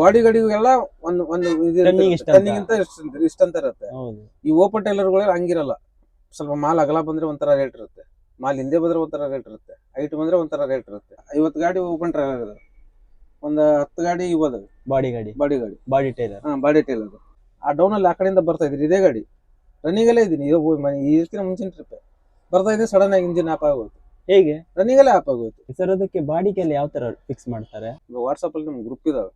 Body ಗಾಡಿಗೆಲ್ಲ ಒಂದು ಒಂದು. ಟನ್ನಿಗಿಂತ ಇಷ್ಟ ಇಷ್ಟ ಅಂತ ಇರುತ್ತೆ. ಹೌದು. ಈ ಓಪನ್ ಟೈಲರ್ಗಳು ಹಂಗಿರಲ್ಲ. ಸ್ವಲ್ಪ ಮಾಲ್ ಅಗಲ ಬಂದ್ರೆ ಒಂಥರ ರೇಟ್ ಇರುತ್ತೆ. ಮಾಲ್ ಹಿಂದೆ ಬಂದ್ರೆ ಒಂಥರ ರೇಟ್ ಇರುತ್ತೆ. ಹೈಟ್ ಬಂದ್ರೆ ಒಂಥರ ರೇಟ್ ಇರುತ್ತೆ. ಐವತ್ತು ಗಾಡಿ ಓಪನ್ ಟ್ರೈಲರ್ ಇದೆ ಒಂದು ಹತ್ತು ಗಾಡಿ ಇವು ಅದಾವೆ ಬಾಡಿ ಗಾಡಿ. ಬಾಡಿ ಗಾಡಿ. Body trailer. ಹಾ ಬಾಡಿ ಟೈಲರ್ ಆ ಡೌನ್ ಅಲ್ಲಿ ಆ ಕಡೆಯಿಂದ ಬರ್ತಾ ಇದ್ರಿ ಇದೇ ಗಾಡಿ. ರನ್ನಿಂಗ್ ಅಲ್ಲೇ ಇದೀನಿ ಈ ಇದಕ್ಕಿಂತ ಮುಂಚಿನ ಟ್ರಿಪ್ ಬರ್ತಾ ಇದ್ದೀನಿ ಸಡನ್ ಆಗಿ ಇಂಜಿನ್ ಆಫ್ ಆಗೋಯ್ತು. ಹೇಗೆ? ರನ್ನಿಂಗ್ ಅಲ್ಲೇ ಆಫ್ ಆಗೋಯ್ತು. ಸರ್ ಅದಕ್ಕೆ ಬಾಡಿಗೆಲ್ಲ ಯಾವ ತರ ಫಿಕ್ಸ್ ಮಾಡ್ತಾರೆ? ವಾಟ್ಸಾಪ್ ವಾಟ್ಸಪ್ ಅಲ್ಲಿ ನಮ್ಗೆ ಗ್ರೂಪ್ ಇದಾವೆ.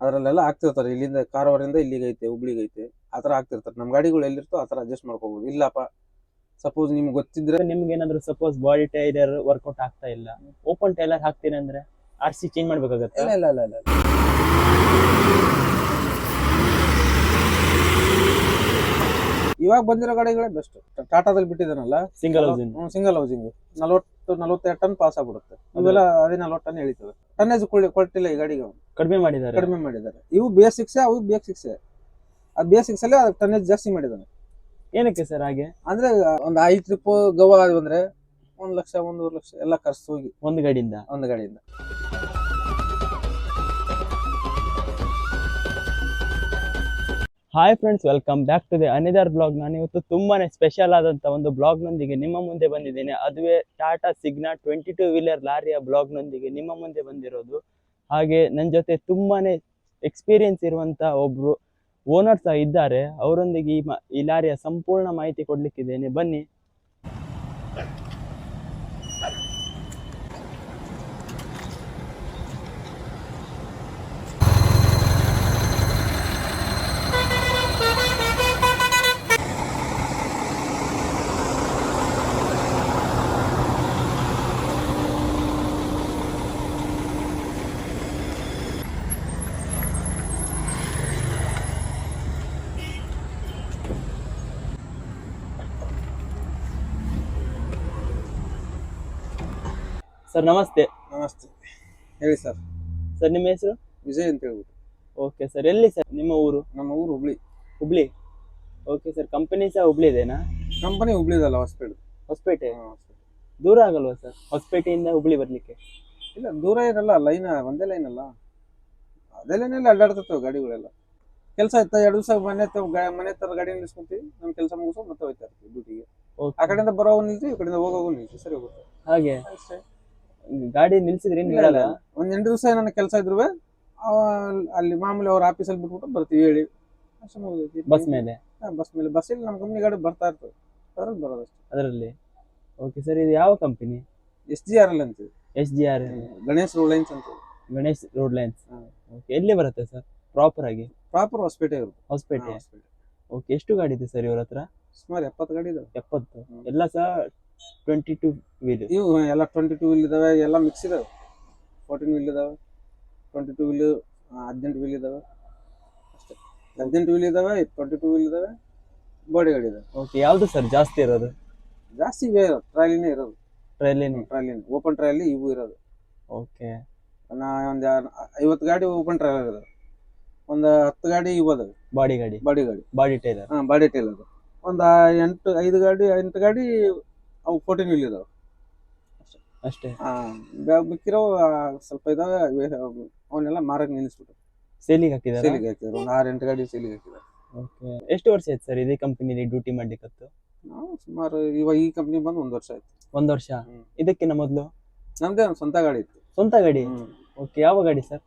ಅದರಲ್ಲೆಲ್ಲ ಆಗ್ತಿರ್ತಾರೆ. ಇಲ್ಲಿಂದ ಕಾರವಾರಿಂದ ಇಲ್ಲಿಗೆ ಐತೆ ಹುಬ್ಳಿಗೆ ಐತೆ. ಆ ಥರ ಆಗ್ತಿರ್ತಾರೆ. ನಮ್ಮ ಗಾಡಿಗಳು ಎಲ್ಲಿರ್ತೋ ಆ ಥರ ಅಡ್ಜಸ್ಟ್ ಮಾಡ್ಕೋಬಹುದು ಇಲ್ಲಪ್ಪ ಸಪೋಸ್ ನಿಮ್ಗೆ ಗೊತ್ತಿದ್ರೆ ನಿಮ್ಗೆ ಏನಾದ್ರು ಸಪೋಸ್ ಬಾಡಿ ಟೈಲರ್ ವರ್ಕೌಟ್ ಆಗ್ತಾ ಇಲ್ಲ. ಓಪನ್ ಟೈಲರ್ ಹಾಕ್ತೀನಿ ಅಂದ್ರೆ ಆರ್ ಸಿ ಚೇಂಜ್ ಮಾಡ್ಬೇಕಾಗತ್ತೆ? ಇಲ್ಲ ಇಲ್ಲ ಇಲ್ಲ ಇಲ್ಲ. ಇವಾಗ ಬಂದಿರೋ ಗಾಡಿಗಳೇ ಬೆಸ್ಟ್ ಟಾಟಾದಲ್ಲಿ ಬಿಟ್ಟಿದ್ದಾನಲ್ಲ ಸಿಂಗಲ್ ಹೌಸಿಂಗ್ ಸಿಂಗಲ್ ಹೌಸಿಂಗ್ ನಲವತ್ತು ನಲವತ್ತೆರಡು ಟನ್ ಪಾಸ್ ಆಗ್ಬಿಡುತ್ತೆ. ಇವೆಲ್ಲ ನಲವತ್ತು ಟನ್ ಎಳಿತವೆ. ಟನ್ನೇಜ್ ಕೊಟ್ಟಿಲ್ಲ ಈ ಗಾಡಿಗೆ ಅವ್ನು. ಕಡಿಮೆ ಮಾಡಿದ್ದಾರೆ. ಕಡಿಮೆ ಮಾಡಿದ್ದಾರೆ. ಇವು ಬೇಸಿಕ್ಸ್ ಅವು ಬೇಸಿಕ್ಸ್ ಅದು ಬೇಸಿಕ್ಸ್ ಅಲ್ಲಿ ಅದಕ್ಕೆ ಟನ್ನೇಜ್ ಜಾಸ್ತಿ ಮಾಡಿದ್ದಾನೆ. ಏನಕ್ಕೆ ಸರ್ ಹಾಗೆ? ಅಂದ್ರೆ ಒಂದು ಐದು ಟ್ರಿಪ್ ಗೋವಾ ಬಂದ್ರೆ ಒಂದ್ ಲಕ್ಷ ಒಂದೂವರೆ ಲಕ್ಷ ಎಲ್ಲ ಖರ್ಚು ಹೋಗಿ ಒಂದು ಗಾಡಿಯಿಂದ? ಒಂದು ಗಾಡಿಯಿಂದ. Hi friends welcome back to the another blog ನಾನು ಇವತ್ತು ತುಂಬಾನೇ ಸ್ಪೆಷಲ್ ಆದಂತ ಒಂದು ಬ್ಲಾಗ್ ನೊಂದಿಗೆ ನಿಮ್ಮ ಮುಂದೆ ಬಂದಿದ್ದೇನೆ. ಅದುವೇ Tata Signa twenty two wheeler ಲಾರಿಯ blog ನೊಂದಿಗೆ ನಿಮ್ಮ ಮುಂದೆ ಬಂದಿರೋದು. ಹಾಗೆ ನನ್ನ ಜೊತೆ ತುಂಬಾನೇ ಎಕ್ಸ್ಪೀರಿಯನ್ಸ್ ಇರುವಂತ ಒಬ್ರು ಓನರ್ ಸಹ ಇದ್ದಾರೆ. ಅವರೊಂದಿಗೆ ಈ ಲಾರಿಯ ಸಂಪೂರ್ಣ ಮಾಹಿತಿ ಕೊಡ್ಲಿಕ್ಕಿದ್ದೇನೆ. ಬನ್ನಿ. ಸರ್ ನಮಸ್ತೆ. ನಮಸ್ತೆ. ಹೇಳಿ ಸರ್. ಸರ್ ನಿಮ್ಮ ಹೆಸರು? ವಿಜಯ್ ಅಂತ ಹೇಳ್ಬಿಟ್ಟು. ಓಕೆ ಸರ್ ಎಲ್ಲಿ ಸರ್? ನಿಮ್ಮ ಊರು? ನಮ್ಮ ಊರು Hubli. Hubli. Okay sir company ಸಹ ಹುಬ್ಳಿ ಇದೆನಾ? ಕಂಪನಿ ಹುಬ್ಳಿದಲ್ಲ ಹೊಸಪೇಟೆ. ಹೊಸಪೇಟೆ? ದೂರ ಆಗಲ್ವಾ ಸರ್ ಹೊಸಪೇಟೆಯಿಂದ ಹುಬ್ಳಿ ಬರಲಿಕ್ಕೆ? ಇಲ್ಲ ದೂರ ಇರಲ್ಲ ಲೈನ್ ಒಂದೇ ಲೈನ್ ಅಲ್ಲ. ಅದೇ ಲೈನಲ್ಲಿ ಅಡ್ಡಾಡ್ತಿರ್ತವೆ ಗಾಡಿಗಳೆಲ್ಲ. ಕೆಲಸ ಇತ್ತ ಎರಡು ದಿವಸ ಮನೆ ತ- ಮನೆ ತರ ಗಾಡಿ ನಿಲ್ಸ್ಕೊಂತೀವಿ ನಮ್ಮ ಕೆಲಸ ಮುಗಿಸೋ ಮತ್ತೆ ಹೋಯ್ತಾ ಇರ್ತೀವಿ ಡ್ಯೂಟಿಗೆ. ಆ ಕಡೆಯಿಂದ ಬರೋ ನಿಲ್ತೀವಿ ಈ ಕಡೆಯಿಂದ ಹೋಗೋ ನಿಲ್ತೀವಿ ಸರಿ ಹೋಗುತ್ತೆ. ಹಾಗೆ. ಅಷ್ಟೇ. ಗಾಡಿ ನಿಲ್ಸಿದ್ರೆ ಇಲ್ಲ, ಇಲ್ಲ. ಒಂದ್ ಎಂಟು ದಿವಸ ನನ್ನ ಕೆಲಸ ಇದ್ರು ಅಲ್ಲಿ ಮಾಮೂಲಿ ಅವ್ರ ಆಫೀಸಲ್ಲಿ ಬಿಟ್ಬಿಟ್ಟು ಬರ್ತೀವಿ ಹೇಳಿ. ಅಷ್ಟೇ ಮುಗ್ದೈತಿ. ಬಸ್ ಮೇಲೆ? ಹಾ, ಬಸ್ ಮೇಲೆ. ಬಸ್ಸಲ್ಲಿ ನಮ್ಮ ಕಂಪ್ನಿ ಗಾಡಿ ಬರ್ತಾ ಇರ್ತದೆ. ಅದ್ರಲ್ಲಿ ಬರೋದಷ್ಟೇ ಅದರಲ್ಲಿ? ಓಕೆ ಸರ್ ಇದು ಯಾವ company S G R L ಅಂತೀವಿ. S G R Ganesh lines ಅಂತ ಗಣೇಶ್ ರೋಡ್ ಲೈನ್ಸ್. ಓಕೆ ಎಲ್ಲಿ ಬರುತ್ತೆ ಸರ್ ಪ್ರಾಪರ್ ಆಗಿ? ಪ್ರಾಪರ್ ಹೊಸಪೇಟೆ ಇರುತ್ತೆ. ಹೊಸಪೇಟೆ ಹಾ, ಹೊಸಪೇಟೆ. ಓಕೆ ಎಷ್ಟು ಗಾಡಿ ಇದೆ ಸರ್ ಇವ್ರ ಹತ್ರ? ಸುಮಾರು ಎಪ್ಪತ್ತು ಗಾಡಿ ಇದಾವೆ. ಎಪ್ಪತ್ತು. ಹ್ಮ್. ಎಲ್ಲ ಸಹ ಟ್ವೆಂಟಿ ಟು ವೀಲ್ ಇವು ಎಲ್ಲ ಟ್ವೆಂಟಿ ಟು ವೀಲ್ ಇದಾವೆ ಎಲ್ಲ ಮಿಕ್ಸ್ ಇದಾವೆ. ಫೋರ್ಟೀನ್ ವೀಲ್ ಇದಾವೆ ಟ್ವೆಂಟಿ ಟೂ ವೀಲ್ ಹದಿನೆಂಟು ವೀಲ್ ಇದಾವೆ. ಅಷ್ಟೇ. ಹದಿನೆಂಟು ವೀಲ್ ಇದಾವೆ ಟ್ವೆಂಟಿ ಟು ವೀಲ್ ಇದಾವೆ ಬಾಡಿ ಗಾಡಿ ಇದಾವೆ. ಓಕೆ ಯಾವುದು ಸರ್ ಜಾಸ್ತಿ ಇರೋದು? ಜಾಸ್ತಿ ಇವೇ ಇರೋದು ಟ್ರಾಲಿನೇ ಇರೋದು. ಟ್ರೈಲಿನಿ? ಟ್ರಾಲಿನೇ ಓಪನ್ ಟ್ರಾಯಲ್ಲಿ ಇವು ಇರೋದು. ಓಕೆ ನಾ ಒಂದು ಐವತ್ತು ಗಾಡಿ ಓಪನ್ ಟ್ರೈಲರ್ ಇದಾವೆ. ಒಂದು ಹತ್ತು ಗಾಡಿ ಇವು ಅದಾವೆ. ಬಾಡಿ ಗಾಡಿ ಬಾಡಿ ಗಾಡಿ ಬಾಡಿ ಟೈಲರ್ ಹಾಂ ಬಾಡಿ ಟೈಲರ್ ಒಂದು ಎಂಟು ಐದು ಗಾಡಿ ಎಂಟು ಗಾಡಿ ಅವು ಫೋರ್ಟೀನ್ ವೀಲ್ ಇದಾವೆ. ಅಷ್ಟೇ. ಹಾ ಆ, ಸ್ವಲ್ಪ ಇದಾವೆ ಅವನ್ನೆಲ್ಲ ಮಾರಕ್ ನಿಲ್ಲಿಸ್ಬಿಟ್ಟು. ಸೇಲಿಗೆ ಹಾಕಿದ್ದಾರೆ ಸೇಲಿಗೆ ಹಾಕಿದ್ರು ಒಂದು ಆರು ಎಂಟು ಗಾಡಿ ಸೇಲಿಗೆ ಹಾಕಿದ್ದಾರೆ ಓಕೆ. ಎಷ್ಟು ವರ್ಷ ಆಯ್ತು ಸರ್ ಇದೇ ಕಂಪನಿಲಿ ಡ್ಯೂಟಿ ಮಾಡ್ಲಿಕ್ಕತ್ತು? ನಾವು ಸುಮಾರು ಇವಾಗ ಈ ಕಂಪ್ನಿ ಬಂದು ಒಂದು ವರ್ಷ ಆಯ್ತು. ಒಂದು ವರ್ಷ? ಇದಕ್ಕಿನ್ನ ಇದಕ್ಕಿಂತ ಮೊದಲು? ನಮ್ದೇ ಒಂದು ಸ್ವಂತ ಗಾಡಿ ಇತ್ತು. ಸ್ವಂತ ಗಾಡಿ? ಓಕೆ ಯಾವ ಗಾಡಿ ಸರ್?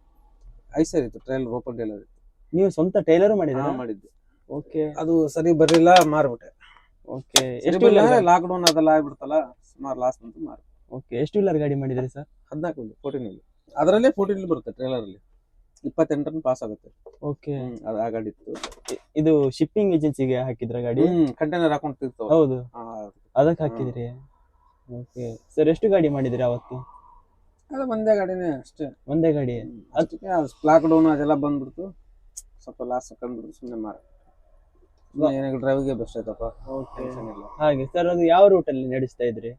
ಐಸರ್ ಇತ್ತು ಟ್ರೈಲರ್ ಓಪನ್ ಟ್ರೈಲರ್ ಇತ್ತು. ನೀವು ಸ್ವಂತ ಟೈಲರ್ ಮಾಡಿದ್ದೆ ಮಾಡಿದ್ದೆ ಓಕೆ. ಅದು ಸರಿ ಬರಲಿಲ್ಲ ಮಾರ್ಬಿಟ್ಟೆ. ಓಕೆ ಎಷ್ಟು ಲಾಕ್ ಡೌನ್ ಅದೆಲ್ಲ ಆಗ್ಬಿಡ್ತಲ್ಲ ಸುಮಾರು ಲಾಸ್ ಬಂತು ಮಾರ್ಕ್ ಓಕೆ ಎಷ್ಟು ವೀಲರ್ ಗಾಡಿ ಮಾಡಿದ್ರಿ ಸರ್ ಹದಿನಾಲ್ಕು ಒಂದು ಫೋರ್ಟೀನ್ ಇಲ್ಲಿ ಅದರಲ್ಲೇ ಫೋರ್ಟೀನ್ ಬರುತ್ತೆ ಟ್ರೇಲರ್ ಅಲ್ಲಿ. ಇಪ್ಪತ್ತೆಂಟು ಟನ್ ಪಾಸ್ ಆಗುತ್ತೆ ಓಕೆ ಅದು ಆ ಗಾಡಿ ಇತ್ತು. ಇದು ಶಿಪ್ಪಿಂಗ್ ಏಜೆನ್ಸಿಗೆ ಹಾಕಿದ್ರ ಗಾಡಿ? ಕಂಟೈನರ್ ಹಾಕೊಂಡು ತಿರ್ತಾವ ಹೌದು. ಅದಕ್ಕೆ ಹಾಕಿದ್ರಿ. ಓಕೆ ಸರ್ ಎಷ್ಟು ಗಾಡಿ ಮಾಡಿದ್ರಿ ಅವತ್ತು? ಅದು ಒಂದೇ ಗಾಡಿನೇ ಅಷ್ಟೇ. ಒಂದೇ ಗಾಡಿ. ಅದಕ್ಕೆ ಲಾಕ್ ಡೌನ್ ಅದೆಲ್ಲ ಬಂದ್ಬಿಡ್ತು. ಸ್ವಲ್ಪ ಲಾಸ್ ಕಂಡ್ಬಿಡ್ತು ಸುಮ್ಮನೆ ಮಾರ ಏನಾಗ ಡ್ರೈವಿಗೆ ಬೆಸ್ಟ್ ಆಯ್ತಪ್ಪ. ಟೆನ್ಷನ್ ಇಲ್ಲ. ಹಾಗೆ ಸರ್ ಅದು ಯಾವ ರೂಟ್ ಅಲ್ಲಿ ನಡೆಸ್ತಾ ಇದ್ರಿ?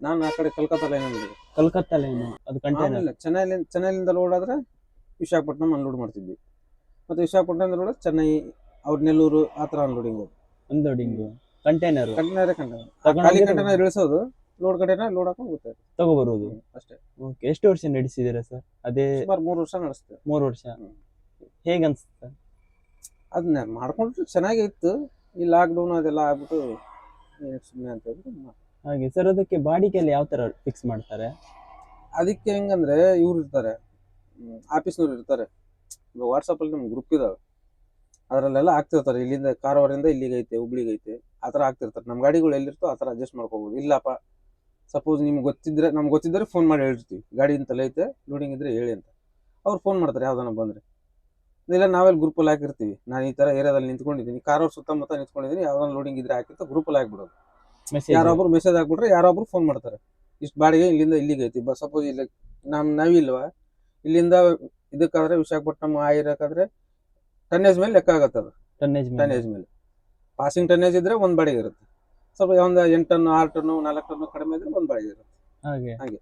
ನಾನು ಆ ಕಡೆ ಕಲ್ಕತ್ತಾ ಲೈನ್ ಅಲ್ಲಿ ಕಲ್ಕತ್ತಾ ಲೈನ್ ಅದು ಕಂಟೈನರ್ ಆಮೇಲೆ ಚೆನ್ನೈಲಿ ಚೆನ್ನೈಲಿಂದ ಲೋಡ್ ಆದ್ರೆ ವಿಶಾಖಪಟ್ಟಣಂ ಅನ್ಲೋಡ್ ಮಾಡ್ತಿದ್ವಿ. ಮತ್ತೆ ವಿಶಾಖಪಟ್ಟಣದಿಂದ ಲೋಡ್ ಚೆನ್ನೈ ಅವ್ರ ನೆಲ್ಲೂರು ಆ ಥರ unloading unloading container container container ಖಾಲಿ ಕಂಟೈನರ್ ಇಳಿಸೋದು ಲೋಡ್ ಕಂಟೈನರ್ ಲೋಡ್ ಹಾಕೊಂಡು ಹೋಗುತ್ತೆ. ತಗೋಬರೋದು? ಅಷ್ಟೇ. ಓಕೆ ಎಷ್ಟು ವರ್ಷ ನಡೆಸಿದ್ದೀರಾ ಸರ್ ಅದೇ ಸುಮಾರು ಮೂರು ವರ್ಷ ನಡೆಸ್ತೇವೆ ಮೂರು ವರ್ಷ? ಹ್ಮ್. ಹೇಗ್ ಅನ್ಸುತ್ತೆ ಅದನ್ನ ಮಾಡ್ಕೊಂಡ್ರೆ ಚೆನ್ನಾಗಿತ್ತು. ಈ ಲಾಕ್ಡೌನ್ ಅದೆಲ್ಲ ಆಗ್ಬಿಟ್ಟು ಸುಮ್ಮನೆ ಅಂತ ಹೇಳ್ಬಿಟ್ಟು ಮಾ- ಹಾಗೆ ಸರ್ ಅದಕ್ಕೆ ಬಾಡಿಗೆಲ್ಲ ಯಾವ ತರ ಫಿಕ್ಸ್ ಮಾಡ್ತಾರೆ? ಅದಕ್ಕೆ ಹೆಂಗಂದ್ರೆ ಇವ್ರು ಇರ್ತಾರೆ. ಆಫೀಸ್ನವ್ರು ಇರ್ತಾರೆ. ಇವಾಗ ವಾಟ್ಸಪ್ಪಲ್ಲಿ ನಮ್ಗೆ ಗ್ರೂಪ್ ಇದಾವೆ. ಅದರಲ್ಲೆಲ್ಲ ಆಗ್ತಿರ್ತಾರೆ. ಇಲ್ಲಿಂದ ಕಾರವಾರಿಂದ ಇಲ್ಲಿಗೆ ಐತೆ ಹುಬ್ಳಿಗೆ ಐತೆ. ಆ ಥರ ಆಗ್ತಿರ್ತಾರೆ. ನಮ್ಮ ಗಾಡಿಗಳು ಎಲ್ಲಿರ್ತೋ ಆ ಥರ ಅಡ್ಜಸ್ಟ್ ಮಾಡ್ಕೋಬೋದು. ಇಲ್ಲಪ್ಪ ಸಪೋಸ್ ನಿಮ್ಗೆ ಗೊತ್ತಿದ್ರೆ ನಮ್ಗೆ ಗೊತ್ತಿದ್ರೆ ಫೋನ್ ಮಾಡಿ ಹೇಳಿರ್ತೀವಿ. ಗಾಡಿ ಇಂತಲ್ಲ ಐತೆ ಲೋಡಿಂಗ್ ಇದ್ರೆ ಹೇಳಿ ಅಂತ. ಅವ್ರು ಫೋನ್ ಮಾಡ್ತಾರೆ ಯಾವ್ದಾನ ಬಂದ್ರೆ. ಇಲ್ಲ ನಾವೆಲ್ಲಿ ಗ್ರೂಪಲ್ಲಿ ಹಾಕಿರ್ತೀವಿ. ನಾನು ಈ ಥರ ಏರಿಯಾದಲ್ಲಿ ನಿಂತ್ಕೊಂಡಿದ್ದೀನಿ. ಕಾರವ್ರ ಸುತ್ತಮುತ್ತ ನಿಂತ್ಕೊಂಡಿದ್ದೀನಿ. ಯಾವ್ದಾದ್ರು ಲೋಡಿಂಗ್ ಇದ್ರೆ ಹಾಕಿರ್ತಾ ಗ್ರೂಪಲ್ಲಿ ಹಾಕ್ಬಿಡೋದು. ಯಾರೊಬ್ರು ಮೆಸೇಜ್ ಹಾಕ್ಬಿಟ್ರೆ ಯಾರೊಬ್ರು ಫೋನ್ ಮಾಡ್ತಾರೆ. ಇಷ್ಟು ಬಾಡಿಗೆ ಇಲ್ಲಿಂದ ಇಲ್ಲಿಗೆ ಐತಿ. ಬಸ್ ಸಪೋಸ್ ಇಲ್ಲಿ ನಮ್ ನಾವಿಲ್ವಾ ಇಲ್ಲಿಂದ ಇದಕ್ಕಾದ್ರೆ ವಿಶಾಖಪಟ್ಟಣಂ ಆಗಿರಕಾದ್ರೆ ಟನ್ನೇಜ್ ಮೇಲೆ ಲೆಕ್ಕ ಆಗತ್ತೆ ಅದು. ಟನ್ನೇಜ್ ಟನ್ನೇಜ್ ಮೇಲೆ. ಪಾಸಿಂಗ್ ಟನ್ನೇಜ್ ಇದ್ರೆ ಒಂದು ಬಾಡಿಗೆ ಇರುತ್ತೆ. ಸ್ವಲ್ಪ ಒಂದು ಎಂಟು ಟನ್ನು ಆರು ಟನ್ನು ನಾಲ್ಕು ಟನ್ನು ಕಡಿಮೆ ಇದ್ರೆ ಒಂದು ಬಾಡಿಗೆ ಇರುತ್ತೆ. ಹಾಗೆ.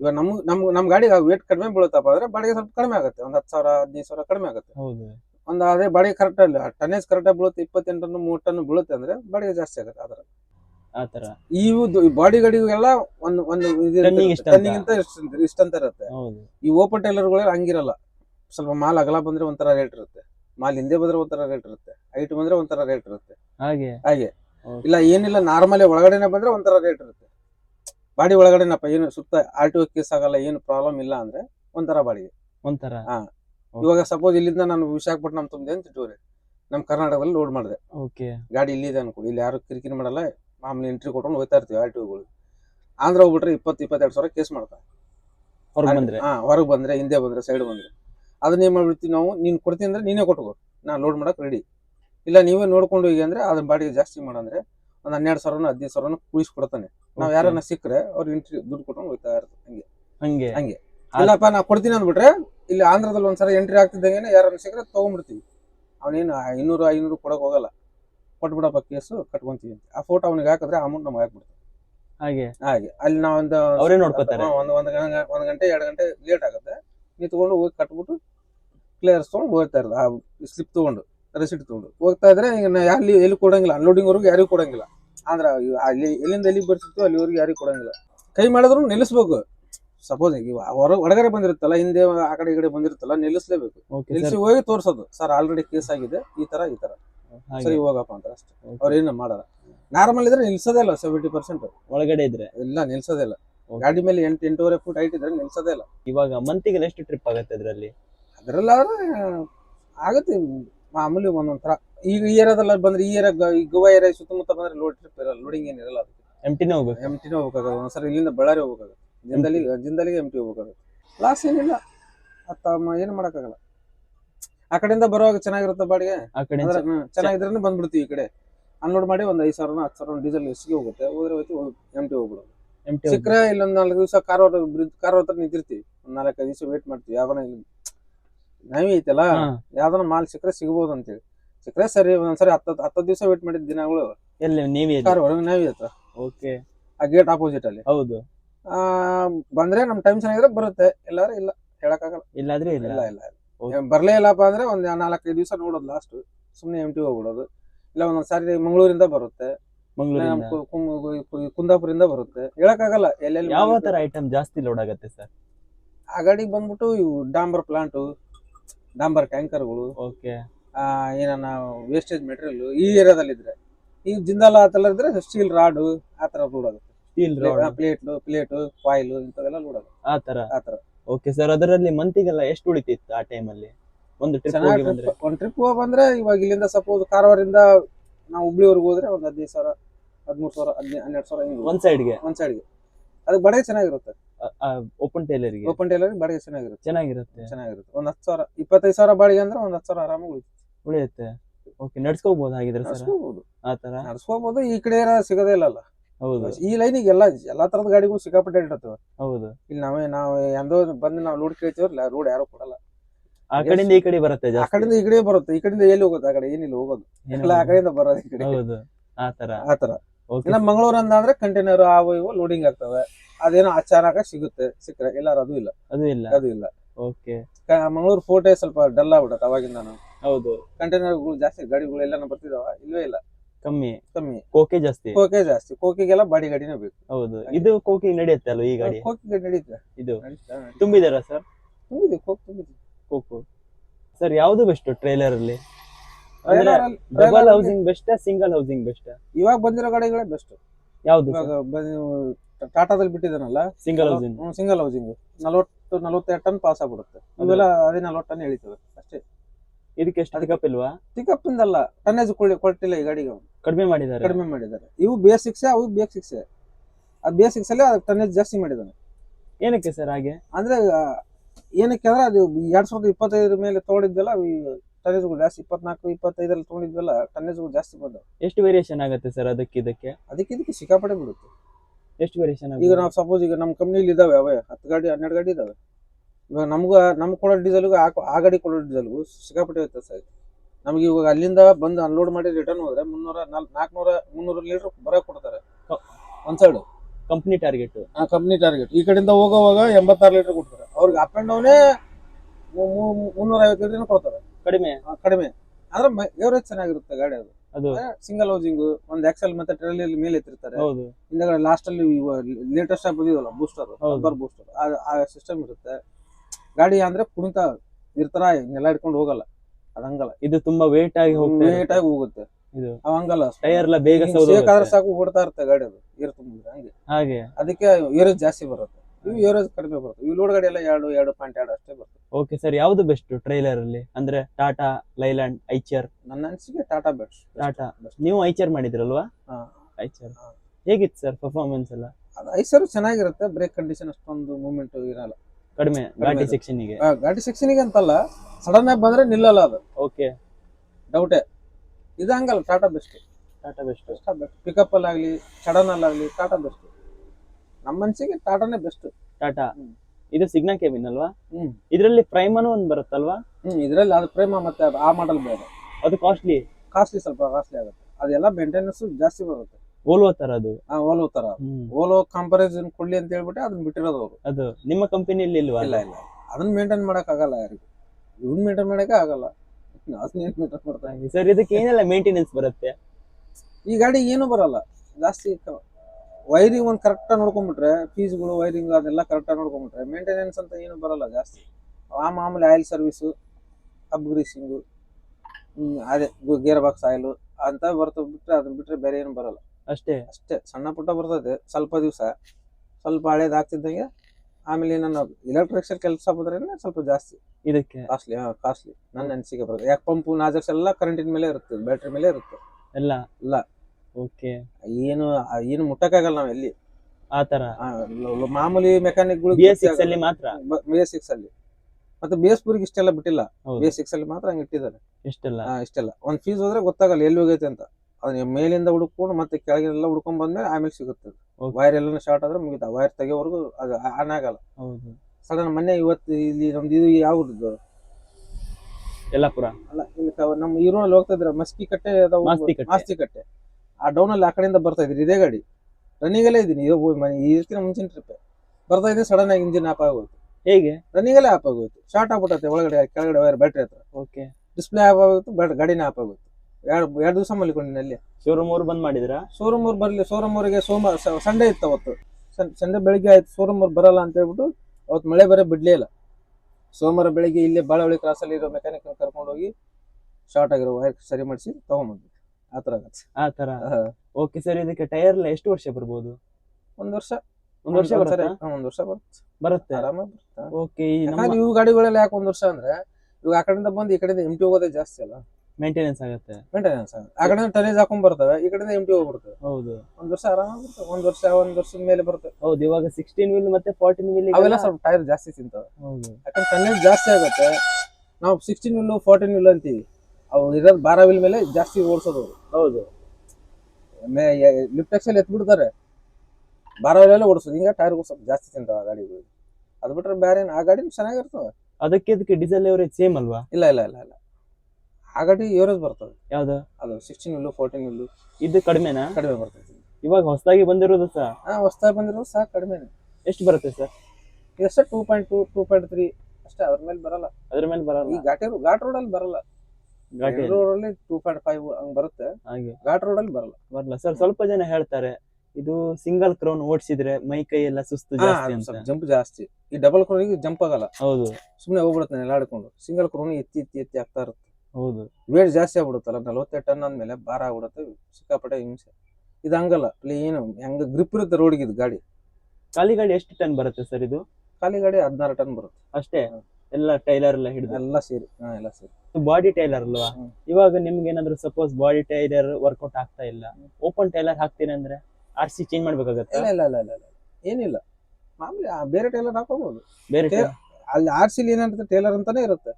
ಇವಾಗ ನಮ್ ನಮ್ ನಮ್ ಗಾಡಿಗೆ ವೇಟ್ ಕಡಿಮೆ ಬೀಳುತ್ತಪ್ಪ ಅಂದ್ರೆ ಬಾಡಿಗೆ ಸ್ವಲ್ಪ ಕಡಿಮೆ ಆಗುತ್ತೆ. ಒಂದ್ ಹತ್ತು ಸಾವಿರ ಹದಿನೈದು ಸಾವಿರ ಕಡಿಮೆ ಆಗುತ್ತೆ. ಹೌದು. ಒಂದು ಅದೇ ಬಾಡಿಗೆ ಕರೆಕ್ಟ್ ಅಲ್ಲಿ ಟನ್ನೇಜ್ ಕರೆಕ್ಟ್ ಬೀಳುತ್ತೆ ಇಪ್ಪತ್ತೆಂಟು ಮೂರ್ ಮೂವತ್ತು ಟನ್ ಬೀಳುತ್ತೆ ಅಂದ್ರೆ ಬಾಡಿಗೆ ಜಾಸ್ತಿ ಆಗುತ್ತೆ ಅದರ ಆ ತರ ಇವು ಬಾಡಿ ಗಾಡಿಗೆಲ್ಲ ಒಂದು ಒಂದು Turning ಇಷ್ಟ ಅಂತ. ಇಷ್ಟ ಇಷ್ಟ ಅಂತ ಇರುತ್ತೆ. ಹೌದು. ಈ ಓಪನ್ ಟೈಲರ್ಗಳು ಹಂಗಿರಲ್ಲ. ಸ್ವಲ್ಪ ಮಾಲ್ ಅಗಲ ಬಂದ್ರೆ ಒಂಥರ ರೇಟ್ ಇರುತ್ತೆ. ಮಾಲ್ ಹಿಂದೆ ಬಂದ್ರೆ ಒಂಥರ ರೇಟ್ ಇರುತ್ತೆ. ಹೈಟ್ ಬಂದ್ರೆ ಒಂಥರ ರೇಟ್ ಇರುತ್ತೆ. ಹಾಗೆ. ಹಾಗೆ. Okay. ಇಲ್ಲ ಏನಿಲ್ಲ ನಾರ್ಮಲಿ ಒಳಗಡೆನೆ ಬಂದ್ರೆ ಒಂಥರ ರೇಟ್ ಇರುತ್ತೆ. ಬಾಡಿ ಒಳಗಡೆನಪ್ಪ ಏನು ಸುತ್ತ ಆರ್ ಟಿ ಕೇಸ್ ಆಗಲ್ಲ ಏನು ಪ್ರಾಬ್ಲಮ್ ಇಲ್ಲ ಅಂದ್ರೆ ಒಂಥರ ಬಾಡಿಗೆ. ಒಂಥರ. ಇವಾಗ ಸಪೋಸ್ ಇಲ್ಲಿಂದ ನಾನು ವಿಶಾಖಪಟ್ಟಣಂ ತುಂಬಿದೆ ಅಂತ ಇಟ್ಟುವ್ರಿ ನಮ್ಮ ಕರ್ನಾಟಕದಲ್ಲಿ ಲೋಡ್ ಮಾಡಿದೆ. ಓಕೆ ಗಾಡಿ ಇಲ್ಲಿದೆ ಅನ್ಕೊಳ್ಳಿ ಇಲ್ಲಿ ಯಾರು ಕಿರಿಕಿರಿ ಮಾಡಲ್ಲ ಮಾಮೂಲಿ ಎಂಟ್ರಿ ಕೊಟ್ಕೊಂಡು ಹೋಗ್ತಾ ಇರ್ತೀವಿ ಆರ್ ಟಿ ಒಗಳು ಆಂಧ್ರ ಹೋಗ್ಬಿಟ್ರೆ ಇಪ್ಪತ್ತು ಇಪ್ಪತ್ತೆರಡು ಸಾವಿರ ಕೇಸ್ ಮಾಡ್ತಾರೆ. ಹೊರಗೆ ಬಂದ್ರೆ? ಹಾ ಹೊರಗೆ ಬಂದ್ರೆ ಹಿಂದೆ ಬಂದ್ರೆ ಸೈಡ್ ಬಂದ್ರೆ. ಅದನ್ನ ಏನ್ ಮಾಡ್ಬಿಡ್ತೀವಿ ನಾವು? ನೀನ್ ಕೊಡ್ತೀನಿ ಅಂದ್ರೆ ನೀನೇ ಕೊಟ್ಕೋ. ನಾ ಲೋಡ್ ಮಾಡಕ್ ರೆಡಿ ಇಲ್ಲ ನೀವೇ ನೋಡ್ಕೊಂಡು ಹೋಗಿ ಅಂದ್ರೆ ಅದನ್ನ ಬಾಡಿಗೆ ಜಾಸ್ತಿ ಮಾಡಂದ್ರೆ ಒಂದು ಹನ್ನೆರಡು ಸಾವಿರನ ಹದಿನೈದು ಸಾವಿರನ ಕೊಡ್ತಾನೆ ನಾವ್. ಯಾರನ್ನ ಸಿಕ್ಕರೆ ಅವ್ರ ಇಂಟ್ರಿ ದುಡ್ಡು ಕೊಟ್ಕೊಂಡು ಹೋಗ್ತಾ ಇರ್ತಾರೆ ಹಂಗೆ. ಹಂಗೆ. ಹಂಗೆ. ಅಲ್ಲಪ್ಪ ನಾ ಕೊಡ್ತೀನಿ ಅಂದ್ಬಿಟ್ರೆ ಇಲ್ಲಿ ಆಂಧ್ರದಲ್ಲಿ ಒಂದ್ಸಲ ಎಂಟ್ರಿ ಆಗ್ತಿದ್ದಂಗೆ ಯಾರನ್ನ ಸಿಕ್ಕರೆ ತಗೊಂಡ್ಬಿಡ್ತೀವಿ ಅವನೇನು ಇನ್ನೂರು ಐನೂರು ಕೊಡಕ್ ಹೋಗಲ್ಲ. ಕೊಟ್ಬಿಡಪ್ಪ ಕೇಸು ಕಟ್ಕೊಂತೀವಿ ಅಂತ. ಆ ಫೋಟೋ ಅವ್ನಿಗೆ ಹಾಕಿದ್ರೆ ಅಮೌಂಟ್ ನಮ್ಗೆ ಹಾಕ್ಬಿಡ್ತೀವಿ ಹಾಗೆ. ಹಾಗೆ. ಅಲ್ಲಿ ನಾವೊಂದು ಅವರೇ ನೋಡ್ಕೋತಾರೆ. ಒಂದ್ ಒಂದು ಒಂದು ಗಂಟೆ ಒಂದು ಗಂಟೆ ಎರಡು ಗಂಟೆ ಲೇಟ್ ಆಗುತ್ತೆ. ನೀ ತಗೊಂಡು ಹೋಗಿ ಕಟ್ಬಿಟ್ಟು ಕ್ಲಿಯರ್ಸ್ ತೊಗೊಂಡು ಹೋಗ್ತಾ ಇರೋದು. ಆ ಸ್ಲಿಪ್ ತಗೊಂಡು ರೆಸಿಟ್ ತಗೊಂಡು. ಹೋಗ್ತಾ ಇದ್ರೆ ಈಗ ಎಲ್ಲಿ ಎಲ್ಲಿ ಕೊಡಂಗಿಲ್ಲ. ಅನ್ಲೋಡಿಂಗ್ ವರ್ಗು ಯಾರಿಗೂ ಕೊಡಂಗಿಲ್ಲ. ಅಂದ್ರೆ ಇವ್ ಅಲ್ಲಿ ಎಲ್ಲಿಂದ ಎಲ್ಲಿಗೆ ಬರ್ತಿತ್ತು ಅಲ್ಲಿವರೆಗೂ ಯಾರಿಗೂ ಕೊಡಂಗಿಲ್ಲ. ಕೈ ಮಾಡಿದ್ರು ನಿಲ್ಲಿಸ್ಬೇಕು. ಸಪೋಸ್ ಈಗ ಹೊರ ಒಳಗಡೆ ಬಂದಿರುತ್ತಲ್ಲ ಹಿಂದೆ ಆ ಕಡೆ ಈ ಕಡೆ ಬಂದಿರುತ್ತಲ್ಲ ನಿಲ್ಲಿಸ್ಲೇಬೇಕು. ಓಕೆ ನಿಲ್ಲಿಸಿ ಹೋಗಿ ತೋರ್ಸೋದು. ಸರ್ ಆಲ್ರೆಡಿ ಕೇಸ್ ಆಗಿದೆ ಈ ತರ ಈ ತರ. ಸರಿ ಹೋಗಪ್ಪ ಅಂತ ಅಷ್ಟೇ. ಅವ್ರೇನು ಮಾಡಲ್ಲ. ನಾರ್ಮಲ್ ಇದ್ರೆ ನಿಲ್ಸೋದೇ ಇಲ್ಲ ಸೆವೆಂಟಿ ಪರ್ಸೆಂಟ್ ಒಳಗಡೆ ಇದ್ರೆ? ಇಲ್ಲ ನಿಲ್ಸೋದೇ ಇಲ್ಲ. ಗಾಡಿ ಮೇಲೆ ಎಂಟು ಎಂಟೂವರೆ ಫುಟ್ ಹೈಟ್ ಇದ್ರೆ ನಿಲ್ಸೋದೇ ಇಲ್ಲ. ಇವಾಗ ಮಂತಿಗೆ ಎಷ್ಟು ಟ್ರಿಪ್ ಆಗುತ್ತೆ ಅದ್ರಲ್ಲಿ? ಅದ್ರಲ್ಲಾದ್ರೆ ಆಗುತ್ತೆ ಮಾಮೂಲಿ ಒಂದೊಂದ್ ತರ. ಈಗ ಈ ಏರಿಯಾದಲ್ಲಿ ಬಂದ್ರೆ ಈ ಏರಿಯಾ ಈ ಗೋವಾ ಏರಿಯಾ ಸುತ್ತಮುತ್ತ ಬಂದ್ರೆ ಲೋಡ್ ಟ್ರಿಪ್ ಇರಲ್ಲ ಲೋಡಿಂಗ್ ಏನಿರಲ್ಲ ಅದು ಎಂಟಿನೇ ಹೋಗ್ಬೇಕು. ಎಂಟಿನೇ ಟಿನೇ ಒಂದ್ ಒಂದ್ಸರಿ ಇಲ್ಲಿಂದ ಬಳ್ಳಾರಿ ಹೋಗ್ಬೇಕಾಗ ಜಿಂದಲಿ ಜಿಂದಲಿಗೆ ಎಂಟಿ ಟಿ ಹೋಗ್ಬೇಕಾಗುತ್ತೆ. ಲಾಸ್ ಏನಿಲ್ಲ. ಅತ್ತ ಏನು ಮಾಡಕ್ಕಾಗಲ್ಲ. ಆ ಕಡೆಯಿಂದ ಬರುವಾಗ ಚೆನ್ನಾಗಿರುತ್ತೆ ಬಾಡಿಗೆ. ಆ ಕಡೆ. ಚೆನ್ನಾಗಿದ್ರೆ ಬಂದ್ಬಿಡ್ತೀವಿ ಈ ಕಡೆ. ಅನ್ಲೋಡ್ ಮಾಡಿ ಒಂದ್ ಐದು ಸಾವಿರ ಹತ್ತು ಸಾವಿರ ಡೀಸೆಲ್ ಎಷ್ಟಿಗೆ ಹೋಗುತ್ತೆ. ಹೋದ್ರೆ ಹೋಯ್ತು ಎಂಟಿ ಹೋಗ್ಬಿಡೋದು ಸಿಕ್ಕರೆ ಇಲ್ಲೊಂದ್ ನಾಲ್ಕು ದಿವಸ ಕಾರವಾರ ಬ್ರಿಡ್ಜ್ ಕಾರವಾರ ಹತ್ರ ನಿಂತಿರ್ತೀವಿ. ಒಂದ್ ನಾಲ್ಕೈದು ದಿವಸ ವೇಟ್ ಮಾಡ್ತೀವಿ. ಯಾವನ ಇಲ್ಲಿ ನಾವೇ ಐತಲ್ಲ? ಯಾವ್ದನ ಮಾಲ್ ಸಿಕ್ಕರೆ ಸಿಗ್ಬೋದು ಅಂತೇಳಿ ಸಿಕ್ಕರೆ ಸರಿ ಒಂದ್ಸರಿ ಹತ್ತ ಹತ್ತು ದಿವಸ ವೇಟ್ ಮಾಡಿದ ದಿನಗಳು ಎಲ್ಲಿ ನೀವೇ ಕಾರವಾರ ನೇವಿ ಓಕೆ. ಆ ಗೇಟ್ ಆಪೋಸಿಟ್ ಅಲ್ಲಿ. ಹೌದು. ಆ ಬಂದ್ರೆ ನಮ್ ಟೈಮ್ ಚೆನ್ನಾಗಿದ್ರೆ ಬರುತ್ತೆ. ಇಲ್ಲಾದ್ರೆ ಇಲ್ಲ ಹೇಳಕ್ಕಾಗಲ್ಲ. ಇಲ್ಲಾದ್ರೆ ಇಲ್ಲ. ಇಲ್ಲ ಇಲ್ಲ. ಇಲ್ಲ. ಬರ್ಲೇ ಇಲ್ಲಪ್ಪ ಅಂದ್ರೆ ಒಂದ್ ನಾಲ್ಕೈದು ದಿವಸ ನೋಡೋದು ಲಾಸ್ಟ್ ಸುಮ್ನೆ ಎಂಟಿ ಟಿ ಹೋಗ್ಬಿಡೋದು. ಇಲ್ಲ ಒಂದೊಂದ್ ಸಾರಿ ಮಂಗಳೂರಿಂದ ಬರುತ್ತೆ. ಇಲ್ಲ ನಮ್ ಮಂಗಳೂರಿಂದ? ಕು- ಕುಂ- ಕು- ಕುಂದಾಪುರದಿಂದ ಬರುತ್ತೆ. ಹೇಳಕ್ಕಾಗಲ್ಲ ಎಲ್ಲೆಲ್ಲಿ ಯಾವ ತರ ಐಟಮ್ ಜಾಸ್ತಿ ಲೋಡ್ ಆಗತ್ತೆ ಸರ್ ಆ ಗಾಡಿಗೆ ಬಂದ್ಬಿಟ್ಟು ಇವು ಡಾಂಬರ್ ಪ್ಲಾಂಟು ಡಾಂಬರ್ ಟ್ಯಾಂಕರ್ಗಳು. ಓಕೆ. ಏನನ್ನ ವೇಸ್ಟೇಜ್ ಮೆಟೀರಿಯಲ್ ಈ ಏರಿಯಾದಲ್ಲಿ ಇದ್ರೆ ಈ ಜಿಂದಾಲ್ ಆ ಥರ ಇದ್ರೆ ಸ್ಟೀಲ್ ರಾಡು ಆ ಥರ ಲೋಡ್ ಆಗುತ್ತೆ. Steel rod plate plate foil ಇಂಥವೆಲ್ಲ ಲೋಡ್ ಆಗುತ್ತೆ. ಆ ತರ ಆ ಥರ. ಓಕೆ ಸರ್ ಅದರಲ್ಲಿ ಮಂತಿಗೆಲ್ಲ ಎಷ್ಟು ಉಳಿತಿತ್ತು ಆ ಟೈಮಲ್ಲಿ ಒಂದು ಟ್ರಿಪ್ ಹೋಗಿ ಬಂದ್ರೆ. ಒಂದು ಟ್ರಿಪ್ ಹೋಗಿ ಬಂದ್ರೆ ಇವಾಗ ಇಲ್ಲಿಂದ ಸಪೋಸ್ ಕಾರವಾರಿಂದ ನಾವು ಹುಬ್ಳಿವರೆಗೆ ಹೋದ್ರೆ ಒಂದ್ ಹದಿನೈದು ಸಾವಿರ ಹದಿಮೂರು ಸಾವಿರ ಹದಿನೈದು ಹನ್ನೆರಡು ಸಾವಿರ ಹಿಂಗ್ ಒಂದ್ ಸೈಡ್ಗೆ ಒಂದು ಸೈಡ್ಗೆ ಅದಕ್ಕೆ ಬಾಡಿಗೆ ಚೆನ್ನಾಗಿರುತ್ತೆ. ಓಪನ್ ಟೈಲರ್ಗೆ ಓಪನ್ ಟೈಲರ್ ಬಾಡಿಗೆ ಚೆನ್ನಾಗಿರುತ್ತೆ. ಚೆನ್ನಾಗಿರುತ್ತೆ. ಚೆನ್ನಾಗಿರುತ್ತೆ. ಒಂದು ಹತ್ತು ಸಾವಿರ ಇಪ್ಪತ್ತೈದು ಸಾವಿರ ಬಾಡಿಗೆ ಅಂದ್ರೆ ಒಂದು ಹತ್ತು ಸಾವಿರ ಆರಾಮಾಗಿ ಉಳಿತು. ಉಳಿಯುತ್ತೆ. ಓಕೆ ನಡ್ಸ್ಕೋಬಹುದು ಹಾಗಿದ್ರೆ ಸರ್ ನಡ್ಸ್ಕೋಬಹುದು ಆ ತರ ನಡ್ಸ್ಕೋಬಹುದು ಈ ಕಡೆ ಏನಾರ ಸಿಗೋದೇ ಇಲ್ಲಲ್ಲ. ಹೌದು. ಈ ಲೈನಿಗೆ ಎಲ್ಲಾ ಎಲ್ಲಾ ತರದ ಗಾಡಿಗಳು ಸಿಕ್ಕಾಪಟ್ಟೆ ಇರ್ತವೆ ಹೌದು. ಇಲ್ಲಿ ನಾವೇ ನಾವ್ ಎಂದೋ ಬಂದು ನಾವು ಲೋಡ್ ಕೇಳ್ತೀವ್ರಲ್ಲ ರೋಡ್ ಯಾರು ಕೊಡಲ್ಲ. ಆ ಕಡೆಯಿಂದ ಈ ಕಡೆ ಬರುತ್ತೆ ಆ ಕಡೆಯಿಂದ ಈ ಕಡೆ ಬರುತ್ತೆ ಈ ಕಡೆಯಿಂದ ಎಲ್ಲಿ ಹೋಗುತ್ತೆ ಆ ಕಡೆ ಏನಿಲ್ಲ ಹೋಗೋದು. ಏನೋ ಎಲ್ಲ ಆ ಕಡೆಯಿಂದ ಬರೋದು ಈ ಕಡೆ. ಹೌದು. ಆ ತರ ಆ ತರ ಇನ್ನ ಮಂಗಳೂರು ಅಂದ್ರೆ ಕಂಟೈನರ್ ಅವು ಇವು ಲೋಡಿಂಗ್ ಆಗ್ತವೆ. ಅದೇನೋ ಅಚಾನಕ ಸಿಗುತ್ತೆ ಸಿಕ್ಕರೆ ಎಲ್ಲಾರು ಅದು ಇಲ್ಲ. ಅದು ಇಲ್ಲ. ಅದು ಇಲ್ಲ. ಓಕೆ ಮಂಗಳೂರು ಫೋಟೋ ಸ್ವಲ್ಪ ಡಲ್ ಆಗ್ಬಿಡತ್ತೆ ಅವಾಗಿಂದ ಹೌದು. ಕಂಟೈನರ್ಗಳು ಜಾಸ್ತಿ ಗಾಡಿಗಳು ಎಲ್ಲಾನು ಬರ್ತಿದಾವ? ಇಲ್ವೇ ಇಲ್ಲ. ಕಮ್ಮಿ. ಕಮ್ಮಿ. ಕೋಕೆ ಜಾಸ್ತಿ. ಕೋಕೆ ಜಾಸ್ತಿ. ಕೋಕಿಗೆಲ್ಲ ಬಾಡಿ ಗಾಡಿನೇ ಬೇಕು. ಹೌದು. ಇದು ಕೋಕೆ ನಡೆಯುತ್ತೆ ಅಲ್ವಾ ಈ ಗಾಡಿ? ಕೋಕಿಗೆ ನಡೆಯುತ್ತೆ. ಇದು. ತುಂಬಿದಾರ ಸರ್? ತುಂಬಿದೆ ಕೋಕ್ ತುಂಬಿದೆ. ಕೋಕು. ಸರ್ ಯಾವ್ದು ಬೆಸ್ಟ್ ಟ್ರೈಲರ್ ಅಲ್ಲಿ? Double housing best single housing best ಇವಾಗ ಬಂದಿರೋ ಗಾಡಿಗಳೇ ಬೆಸ್ಟ್ ಯಾವ್ದು ಟಾಟಾದಲ್ಲಿ ಬಿಟ್ಟಿದ್ದಾನಲ್ಲ? ಸಿಂಗಲ್ ಹೌಸಿಂಗ್ ಸಿಂಗಲ್ ಹೌಸಿಂಗ್ ನಲವತ್ತು ನಲವತ್ತೆರಡು ಟನ್ ಪಾಸ್ ಆಗ್ಬಿಡುತ್ತೆ. ಅದೆಲ್ಲ ಅದೇ ನಲವತ್ತು ಟನ್ ಎಳಿತದೆ ಅಷ್ಟೇ. ಇದಕ್ಕೆ ಎಷ್ಟು ಪಿಕಪ್ ಇಲ್ವಾ? ಪಿಕಪ್ ಇಂದಲ್ಲ ಟನ್ನೇಜ್ ಕೊಟ್ಟಿಲ್ಲ ಈ ಗಾಡಿಗೆ ಅವ್ನು. ಕಡಿಮೆ ಮಾಡಿದ್ದಾರೆ. ಕಡಿಮೆ ಮಾಡಿದ್ದಾರೆ. ಇವು ಬಿ ಎಸ್ ಸಿಕ್ಸ್ ಅವು ಬಿ ಎಸ್ ಸಿಕ್ಸ್ ಅದು ಬಿ ಎಸ್ ಸಿಕ್ಸ್ ಅಲ್ಲಿ ಟನ್ನೇಜ್ ಜಾಸ್ತಿ ಮಾಡಿದ್ದಾನೆ. ಏನಕ್ಕೆ ಸರ್ ಹಾಗೆ? ಅಂದ್ರೆ ಏನಕ್ಕೆ ಅಂದ್ರೆ ಅದು ಎರಡ್ ಸಾವಿರದ ಇಪ್ಪತ್ತೈದರ ಮೇಲೆ ತಗೊಂಡಿದ್ದಲ್ಲ ಟನ್ನೇಜ್ಗಳು ಜಾಸ್ತಿ ಇಪ್ಪತ್ನಾಲ್ಕು ಇಪ್ಪತ್ತೈದರಲ್ಲಿ ತಗೊಂಡಿದ್ವಲ್ಲ ಟನ್ನೇಜ್ಗಳು ಜಾಸ್ತಿ ಬಂದವು. ಎಷ್ಟು ವೇರಿಯೇಷನ್ ಆಗುತ್ತೆ ಸರ್ ಅದಕ್ಕೆ ಇದಕ್ಕೆ? ಅದಕ್ಕೆ ಇದಕ್ಕೆ ಸಿಕ್ಕಾಪಟ್ಟೆ ಬಿಡುತ್ತೆ ಎಷ್ಟು ವೇರಿಯೇಷನ್ ಈಗ ನಾವು ಸಪೋಸ್ ಈಗ ನಮ್ಮ ಕಂಪ್ನಿಲಿ ಇದಾವೆ ಅವೇ ಹತ್ತು ಗಾಡಿ ಹನ್ನೆರಡು ಗಾಡಿ ಇದಾವೆ ಇವಾಗ ನಮ್ಗ ನಮ್ಗೆ ಕೊಡೋ ಡೀಸೆಲ್ಗೂ ಆ ಗಾಡಿ ಕೊಡೋ ಡೀಸೆಲ್ಗೂ ಸಿಕ್ಕಾಪಟ್ಟೆ ವ್ಯತ್ಯಾಸ ಐತೆ. ನಮ್ಗೆ ಇವಾಗ ಅಲ್ಲಿಂದ ಬಂದು ಅನ್ಲೋಡ್ ಮಾಡಿ ರಿಟರ್ನ್ ಹೋದ್ರೆ ಮುನ್ನೂರ ನಾಲ್ ನಾಲ್ಕುನೂರ ಮುನ್ನೂರು ಲೀಟರ್ ಬರ ಕೊಡ್ತಾರೆ. ಒಂದು ಸೈಡ್ ಕಂಪ್ನಿ ಟಾರ್ಗೆಟ್ ಆ ಕಂಪ್ನಿ ಟಾರ್ಗೆಟ್ ಈ ಕಡೆಯಿಂದ ಹೋಗೋವಾಗ ಎಂಬತ್ತಾರು ಲೀಟರ್ ಕೊಡ್ತಾರೆ. ಅವ್ರಿಗೆ ಅಪ್ ಅಂಡ್ ಡೌನೇ ಮುನ್ನೂರ ಐವತ್ತು ಲೀಟರ್ ಕೊಡ್ತಾರೆ. ಕಡಿಮೆ. ಕಡಿಮೆ. ಆದ್ರೆ ಎವರೇಜ್ ಚೆನ್ನಾಗಿರುತ್ತೆ ಗಾಡಿ ಅದು. ಅದು. ಸಿಂಗಲ್ ಹೌಸಿಂಗ್ ಒಂದ್ ಎಕ್ಸೆಲ್ ಮತ್ತೆ ಟ್ರೈಲರ್ ಮೇಲೆ ಎತ್ತಿರ್ತಾರೆ. ಹೌದು. ಹಿಂದಗಡೆ ಲಾಸ್ಟ್ ಅಲ್ಲಿ ಲೇಟೆಸ್ಟ್ ಆಗಿ ಬಂದಿದಲ್ಲ ಬೂಸ್ಟರ್. ಬೂಸ್ಟರ್ ಆ ಸಿಸ್ಟಮ್ ಇರುತ್ತೆ. ಗಾಡಿ ಅಂದ್ರೆ ಕುಣಿತ ಇರ್ತಾರ ನೆಲ ಹಿಡ್ಕೊಂಡು ಹೋಗಲ್ಲ. ಅದಂಗಲ್ಲ ಹಂಗಲ್ಲ. ಇದು ತುಂಬಾ ವೇಟ್ ಆಗಿ ಹೋಗ್ತದೆ ಲೇಟ್ ಆಗಿ ಹೋಗುತ್ತೆ. ಇದು ಅವಂಗಲ್ಲ ಟೈರ್ ಎಲ್ಲ ಬೇಗ ಬೇಕಾದ್ರೆ ಸಾಕು ಓಡ್ತಾ ಇರುತ್ತೆ ಗಾಡಿ ಅದು ಏರ್ ತುಂಬಿದ್ರೆ ಹಂಗೆ. ಹಾಗೆ. ಅದಕ್ಕೆ ಏರೋಜ್ ಜಾಸ್ತಿ ಬರುತ್ತೆ. ಇವು ಏರೋಜ್ ಕಡಿಮೆ ಬರುತ್ತೆ. ಇವು ಲೋಡ್ ಗಾಡಿ ಎಲ್ಲ ಎರಡು ಎರಡು ಪಾಯಿಂಟ್ ಎರಡು ಅಷ್ಟೇ ಬರುತ್ತೆ. ಓಕೆ ಸರ್ ಯಾವ್ದು ಬೆಸ್ಟ್ ಟ್ರೈಲರ್ ಅಲ್ಲಿ? ಅಂದ್ರೆ ಟಾಟಾ ಲೈಲ್ಯಾಂಡ್ ಐಚರ್ ನನ್ನ ಅನಿಸಿಕೆ ಟಾಟಾ ಬೆಸ್ಟ್ ಟಾಟಾ ನೀವು ಐಚರ್ ಮಾಡಿದ್ರಲ್ವಾ. ಐಚರ್. ಹೇಗಿತ್ತು ಸರ್ ಪರ್ಫಾರ್ಮೆನ್ಸ್ ಎಲ್ಲ? ಅದು ಐಸರು ಚೆನ್ನಾಗಿರುತ್ತೆ. ಬ್ರೇಕ್ ಕಂಡೀಷನ್ ಅಷ್ಟೊಂದು ಮೂವ್ಮೆಂಟ್ ಇರಲ್ಲ. ಕಡಿಮೆ ಘಾಟಿ. ಸೆಕ್ಷನ್ಗೆ. ಘಾಟಿ ಗಾಡಿ ಸೆಕ್ಷನಿಗೆ ಅಂತಲ್ಲ ಸಡನ್ ಆಗಿ ಬಂದ್ರೆ ನಿಲ್ಲಲ್ಲ ಅದು. ಓಕೆ ಡೌಟೇ ಇದು ಹಂಗಲ್ಲ Tata best Tata best Tata best pickup ಅಲ್ಲಿ ಆಗ್ಲಿ ಸಡನ್ ಅಲ್ಲಿ ಆಗ್ಲಿ ಟಾಟಾ ಬೆಸ್ಟ್ ನಮ್ಮ ಮನ್ಸಿಗೆ ಟಾಟಾನೇ ಬೆಸ್ಟ್ ಟಾಟಾ. ಇದು ಸಿಗ್ನಾ ಕೇಬಿನ್ ಅಲ್ವಾ? ಇದರಲ್ಲಿ ಪ್ರೈಮನು ಒಂದು ಬರುತ್ತಲ್ವಾ? ಹ್ಮ್ ಇದರಲ್ಲಿ ಅದು ಪ್ರೇಮ ಮತ್ತೆ ಆ ಮಾಡಲ್ ಬೇರೆ. ಅದು ಕಾಸ್ಟ್ಲಿ ಕಾಸ್ಟ್ಲಿ ಸ್ವಲ್ಪ ಕಾಸ್ಟ್ಲಿ ಆಗುತ್ತೆ. ಅದೆಲ್ಲ ಮೇಂಟೆನೆನ್ಸ್ ಜಾಸ್ತಿ ಬರುತ್ತೆ. ಓಲ್ವೋ ತರ ಅದು. ಆ ಓಲೋ ತರ. ಓಲೋ ಕಂಪಾರಿಸನ್ ಕೊಡ್ಲಿ ಅಂತ ಹೇಳ್ಬಿಟ್ಟು ಅದನ್ನ ಬಿಟ್ಟಿರೋದು ಅವರು. ಅದು ನಿಮ್ಮ ಕಂಪನಿಯಲ್ಲಿ ಇಲ್ವಾ ಇಲ್ಲ ಇಲ್ಲ. ಅದನ್ನ ಮೇಂಟೈನ್ ಮಾಡಕ್ ಆಗಲ್ಲ ಯಾರಿಗೂ. ಇವ್ನ್ ಮೇಂಟೈನ್ ಮಾಡಕ್ಕೆ ಆಗಲ್ಲ. ಅದನ್ನ ಏನ್ ಮೇಂಟೈನ್ ಮಾಡ್ತಾರೆ ಸರ್ ಇದಕ್ಕೆ ಏನೆಲ್ಲ ಮೇಂಟೆನೆನ್ಸ್ ಬರುತ್ತೆ? ಈ ಗಾಡಿ ಏನು ಬರಲ್ಲ. ಜಾಸ್ತಿ ವೈರಿಂಗ್ ಒಂದು ಕರೆಕ್ಟಾಗಿ ನೋಡ್ಕೊಂಡ್ಬಿಟ್ರೆ ಫೀಸ್ಗಳು ವೈರಿಂಗ್ ಅದೆಲ್ಲ ಕರೆಕ್ಟಾಗಿ ನೋಡ್ಕೊಂಡ್ಬಿಟ್ರೆ ಮೇಂಟೆನೆನ್ಸ್ ಅಂತ ಏನು ಬರಲ್ಲ ಜಾಸ್ತಿ. ಆ ಮಾಮೂಲಿ ಆಯಿಲ್ ಸರ್ವಿಸು ಅಪ್ ಗ್ರೀಸಿಂಗು ಅದೇ ಗೇರ್ ಬಾಕ್ಸ್ ಆಯಿಲು ಅಂತ ಬರ್ತದೆ ಬಿಟ್ರೆ ಅದನ್ನ ಬಿಟ್ರೆ ಬೇರೆ ಏನು ಬರಲ್ಲ. ಅಷ್ಟೇ ಅಷ್ಟೇ. ಸಣ್ಣ ಪುಟ್ಟ ಬರ್ತದೆ ಸ್ವಲ್ಪ ದಿವಸ. ಸ್ವಲ್ಪ ಹಳೇದು ಆಗ್ತಿದ್ದಂಗೆ ಆಮೇಲೆ ನನ್ನ ಎಲೆಕ್ಟ್ರಿಕ್ಸರ್ ಕೆಲಸ ಬಂದ್ರೆ ಸ್ವಲ್ಪ ಜಾಸ್ತಿ. ಇದಕ್ಕೆ? ಕಾಸ್ಟ್ಲಿ ಹಾ ಕಾಸ್ಟ್ಲಿ ನನ್ನ ಅನಿಸಿಕೆ ಬರುತ್ತೆ ಯಾಕೆ ಪಂಪು ನಾಜರ್ಸ್ ಎಲ್ಲ ಕರೆಂಟಿನ ಮೇಲೆ ಇರುತ್ತೆ ಬ್ಯಾಟ್ರಿ ಮೇಲೆ ಇರುತ್ತೆ. ಎಲ್ಲ? ಇಲ್ಲ. ಓಕೆ. ಏನು ಏನು ಮುಟ್ಟಕ್ಕಾಗಲ್ಲ ನಾವು ಎಲ್ಲಿ. ಆ ತರ ಆ, ಲ- ಲ- ಮಾಮೂಲಿ ಮೆಕ್ಯಾನಿಕ್ಗಳು ಎಸ್ ಸಿಕ್ಸ್ ಅಲ್ಲಿ ಮಾತ್ರ? ಬಿ ಎಸ್ ಸಿಕ್ಸ್ ಅಲ್ಲಿ. ಮತ್ತೆ ಬಿ ಎಸ್ ಪುರಿಗೆ ಇಷ್ಟೆಲ್ಲ ಬಿಟ್ಟಿಲ್ಲ. ಬಿ ಹೌದು ಎಸ್ ಸಿಕ್ಸ್ ಅಲ್ಲಿ ಮಾತ್ರ ಹಂಗೆ ಇಟ್ಟಿದ್ದಾರೆ. ಇಷ್ಟೆಲ್ಲ? ಇಷ್ಟೆಲ್ಲ. ಒಂದ್ ಫೀಸ್ ಹೋದ್ರೆ ಗೊತ್ತಾಗಲ್ಲ ಎಲ್ಲಿ ಹೋಗೈತೆ ಅಂತ. ಅದನ್ನ ಮೇಲಿಂದ ಹುಡುಕೊಂಡು ಮತ್ತೆ ಕೆಳಗಿನೆಲ್ಲ ಹುಡ್ಕೊಂಡ್ ಬಂದ್ಮೇಲೆ ಆಮೇಲೆ ಸಿಗುತ್ತೆ ವೈರ್ ಎಲ್ಲ ಶಾರ್ಟ್ ಆದ್ರೆ ಮುಗಿತ. ವೈರ್ ತೆಗಿಯೋವರೆಗೂ ಅದು ಆನ್ ಆಗಲ್ಲ. ಹೌದು. ಸಡನ್ ಮೊನ್ನೆ ಇವತ್ತು ಇಲ್ಲಿ ನಮ್ದು ಇದು ಯಾವ್ದು? ಯಲ್ಲಾಪುರ. ಅಲ್ಲ ಇಲ್ಲಿ ಕ- ನಮ್ಮ ಈರೋನಲ್ಲಿ ಹೋಗ್ತಾ ಇದ್ರೆ ಮಸ್ಕಿ ಕಟ್ಟೆ ಅದಾವ ಮಾಸ್ತಿ ಕಟ್ಟೆ. ಮಾಸ್ತಿ ಕಟ್ಟೆ. ಆ ಡೌನ್ ಅಲ್ಲಿ ಆ ಕಡೆಯಿಂದ ಬರ್ತಾ ಇದ್ರಿ ಇದೇ ಗಾಡಿ. ರನ್ನಿಂಗ್ ಅಲ್ಲೇ ಇದೀನಿ ಇದು ಹೋಗ್ ಮನೆ ಇರ್ತಿನ ಮುಂಚಿನ ಟ್ರಿಪ್ ಬರ್ತಾ ಇದ್ದೀನಿ ಸಡನ್ ಆಗಿ ಇಂಜಿನ್ ಆಫ್ ಆಗೋಯ್ತು. ಹೇಗೆ? ರನ್ನಿಂಗ್ ಅಲ್ಲೇ ಆಫ್ ಆಗೋಯ್ತು. ಶಾರ್ಟ್ ಆಗ್ಬಿಟ್ಟೈತೆ ಒಳಗಡೆ ಕೆಳಗಡೆ ವೈರ್ ಬ್ಯಾಟ್ರಿ ಹತ್ರ. ಓಕೆ ಡಿಸ್ಪ್ಲೇ ಆಪ್ ಆಗೋಯ್ತು ಬ್ಯಾಟ್ ಗಾಡಿನ ಆಫ್ ಆಗೋಯ್ತು. ಎರಡು ಎರಡು ದಿವಸ ಮಲ್ಕೊಂಡಿನಿ ಅಲ್ಲಿ. ಶೋರೂಮ್ ಅವ್ರು ಬಂದ್ ಮಾಡಿದ್ರ? ಶೋರೂಮ್ ಅವ್ರು ಬರ್ಲಿ ಶೋರೂಮ್ ಊರಿಗೆ ಸೋಮವಾರ ಸಂಡೇ ಇತ್ತು ಅವತ್ತು. ಸಂಡೆ ಬೆಳಿಗ್ಗೆ ಆಯ್ತು ಶೋರೂಮ್ ಅವ್ರು ಬರಲ್ಲ ಅಂತ ಹೇಳ್ಬಿಟ್ಟು ಅವತ್ತು ಮಳೆ ಬರೋ ಬಿಡ್ಲೇ ಇಲ್ಲ. ಸೋಮವಾರ ಬೆಳಿಗ್ಗೆ ಇಲ್ಲೇ ಬಾಳವಳ್ಳಿ ಕ್ರಾಸಲ್ಲಿ ಇರೋ ಮೆಕ್ಯಾನಿಕ್ ಕರ್ಕೊಂಡು ಹೋಗಿ ಶಾರ್ಟ್ ಆಗಿರೋ ವೈರ್ ಸರಿ ಮಾಡಿಸಿ ತಗೊಂಬಂದ್ವಿ. ಆ ಥರ ಆಗತ್ತೆ. ಆ ತರ ಓಕೆ ಸರ್ ಇದಕ್ಕೆ ಟೈರ್ ಎಲ್ಲ ಎಷ್ಟು ವರ್ಷ ಬರ್ಬೋದು? ಒಂದು ವರ್ಷ. ಒಂದು ವರ್ಷ ಬರ್ತಾರೆ ಒಂದು ವರ್ಷ ಬರುತ್ತೆ. ಬರುತ್ತೆ. ಆರಾಮಾಗಿ ಬರುತ್ತೆ. ಓಕೆ ಈ ನಮ್ಮ ಇವು ಗಾಡಿಗಳೆಲ್ಲ ಯಾಕೆ ಒಂದು ವರ್ಷ ಅಂದ್ರೆ ಇವಾಗ ಆ ಕಡೆಯಿಂದ ಬಂದು ಈ ಕಡೆಯಿಂದ ಎಂ ಟಿ ಹೋಗೋದೇ ಜಾಸ್ತಿ ಅಲ್ಲ ಮೇಂಟೆನೆನ್ಸ್ ಆಗುತ್ತೆ. ಮೇಂಟೆನೆನ್ಸ್ ಆ ಕಡೆ ಟನೇಜ್ ಹಾಕೊಂಡ್ ಬರ್ತವೆ ಈ ಕಡೆ ಎಂ ಟಿ ಹೋಗ್ಬಿಡ್ತವೆ. ಹೌದು. ಒಂದ್ ವರ್ಷ ಆರಾಮಾಗಿ ಬರ್ತವೆ ಒಂದ್ ವರ್ಷ ಒಂದ್ ವರ್ಷದ ಮೇಲೆ ಬರುತ್ತೆ ಹೌದು ಇವಾಗ ಸಿಕ್ಸ್ಟೀನ್ ವೀಲ್ ಮತ್ತೆ ಫೋರ್ಟೀನ್ ವೀಲ್ ಅವೆಲ್ಲ ಸ್ವಲ್ಪ ಟೈರ್ ಜಾಸ್ತಿ ತಿಂತವೆ. ಹೌದು. ಯಾಕಂದ್ರೆ ಟನೇಜ್ ಜಾಸ್ತಿ ಆಗುತ್ತೆ. ನಾವು ಸಿಕ್ಸ್ಟೀನ್ ವಿಲ್ ಫಾರ್ಟೀನ್ ವಿಲ್ ಅಂತೀವಿ. ಅವು ಇರೋದು ಬಾರ ವಿಲ್ ಮೇಲೆ ಜಾಸ್ತಿ ಓಡಿಸೋದು ಹೌದು. ಹೌದು ಲಿಫ್ಟ್ ಎಕ್ಸಲ್ ಎತ್ಬಿಡ್ತಾರೆ. ಬಾರ ವಿಲ್ ಓಡಿಸೋದು. ಹಿಂಗ ಟೈರ್ಗಳು ಸ್ವಲ್ಪ ಜಾಸ್ತಿ ತಿಂತಾವ ಆ ಗಾಡಿಗಳು. ಅದು ಬಿಟ್ರೆ ಬೇರೆ ಆ ಗಾಡಿ ಚೆನ್ನಾಗಿರ್ತವೆ. ಅದಕ್ಕೆ ಇದಕ್ಕೆ ಡೀಸೆಲ್ ಎವರೇಜ್ ಸೇಮ್ ಅಲ್ವಾ? ಇಲ್ಲ ಇಲ್ಲ ಇಲ್ಲ ಇಲ್ಲ. ಆ ಗಾಡಿ ಬರ್ತದೆ. ಯಾವ್ದು? ಅದು ಸಿಕ್ಸ್ಟೀನ್ ಇಲ್ಲು ಫೋರ್ಟೀನ್ ಇಲ್ಲು. ಇದು ಕಡಿಮೆನಾ? ಕಡಿಮೆ ಬರ್ತೈತಿ ಇವಾಗ ಹೊಸದಾಗಿ ಬಂದಿರೋದು ಸರ್ ಹಾ ಹೊಸದಾಗಿ ಬಂದಿರೋದು ಸಹ ಕಡಿಮೆನೆ. ಎಷ್ಟು ಬರುತ್ತೆ sir? ಇದಷ್ಟೇ two point two two point three ಅಷ್ಟೇ ಅದ್ರ ಮೇಲೆ ಬರಲ್ಲ. ಅದ್ರ ಮೇಲೆ ಈ ಬರಲ್ಲ ಘಾಟಿ ಘಾಟ್ ರೋಡಲ್ಲಿ ಬರಲ್ಲ. ಘಾಟಿ ರೋಡಲ್ಲಿ ಟೂ ಪಾಯಿಂಟ್ ಫೈವ್ ಹಂಗ್ ಬರುತ್ತೆ. ಹಾಗೆ. ಘಾಟ್ ರೋಡಲ್ಲಿ ಬರಲ್ಲ. ಬರಲ್ಲ. ಸರ್ ಸ್ವಲ್ಪ ಜನ ಹೇಳ್ತಾರೆ ಇದು ಸಿಂಗಲ್ ಕ್ರೌನ್ ಓಡಿಸಿದ್ರೆ ಮೈ ಕೈ ಎಲ್ಲ ಸುಸ್ತು ಜಾಸ್ತಿ ಅಂತ. ಜಂಪ್ ಜಾಸ್ತಿ. ಈ ಡಬಲ್ ಕ್ರೋನ್ ಜಂಪ್ ಆಗಲ್ಲ. ಹೌದು. ಸುಮ್ನೆ ಹೋಗ್ಬಿಡುತ್ತೆ ನೆಲಾಡ್ಕೊಂಡು ಸಿಂಗಲ್ ಕ್ರೌನ್ ಎತ್ತಿ ಎತ್ತಿ ಎತ್ತಿ ಆಗ್ತಾ ಇರುತ್ತೆ. ಹೌದು. ವೇಟ್ ಜಾಸ್ತಿ ಆಗ್ಬಿಡುತ್ತಲ್ಲ ನಲವತ್ತೆರಡು ಟನ್ ಅಂದ್ಮೇಲೆ ಭಾರ ಆಗ್ಬಿಡುತ್ತೆ ಸಿಕ್ಕಾಪಟ್ಟೆ ಹಿಂಸೆ. ಇದು ಹಂಗಲ್ಲ ಏನು ಹೆಂಗ ಗ್ರಿಪ್ ಇರುತ್ತೆ ರೋಡ್ಗೆ ಇದು ಗಾಡಿ. ಖಾಲಿ ಗಾಡಿ ಎಷ್ಟು ಟನ್ ಬರುತ್ತೆ ಸರ್ ಇದು? ಖಾಲಿ ಗಾಡಿ ಹದಿನಾರು ಟನ್ ಬರುತ್ತೆ. ಅಷ್ಟೇ? ಎಲ್ಲ ಟೈಲರ್ ಎಲ್ಲ ಹಿಡಿದು? ಎಲ್ಲ ಸೇರಿ ಹಾ ಎಲ್ಲ ಸೇರಿ. ಬಾಡಿ ಟೈಲರ್ ಅಲ್ವಾ? ಇವಾಗ ನಿಮ್ಗೆ ಏನಾದ್ರು ಸಪೋಸ್ ಬಾಡಿ ಟೈಲರ್ ವರ್ಕೌಟ್ ಆಗ್ತಾ ಇಲ್ಲ ಓಪನ್ ಟೈಲರ್ ಹಾಕ್ತೀನಿ ಅಂದ್ರೆ ಆರ್ ಸಿ ಚೇಂಜ್ ಮಾಡ್ಬೇಕಾಗತ್ತೆ? ಇಲ್ಲ ಇಲ್ಲ ಇಲ್ಲ ಇಲ್ಲ ಇಲ್ಲ. ಏನಿಲ್ಲ. ಮಾಮೂಲಿ ಆ ಬೇರೆ ಟೈಲರ್ ಹಾಕೋಬಹುದು ಬೇರೆ ಅಲ್ಲಿ ಆರ್ ಸಿಲಿ ಏನಂತ ಟೈಲರ್ ಅಂತಾನೆ ಇರುತ್ತೆ.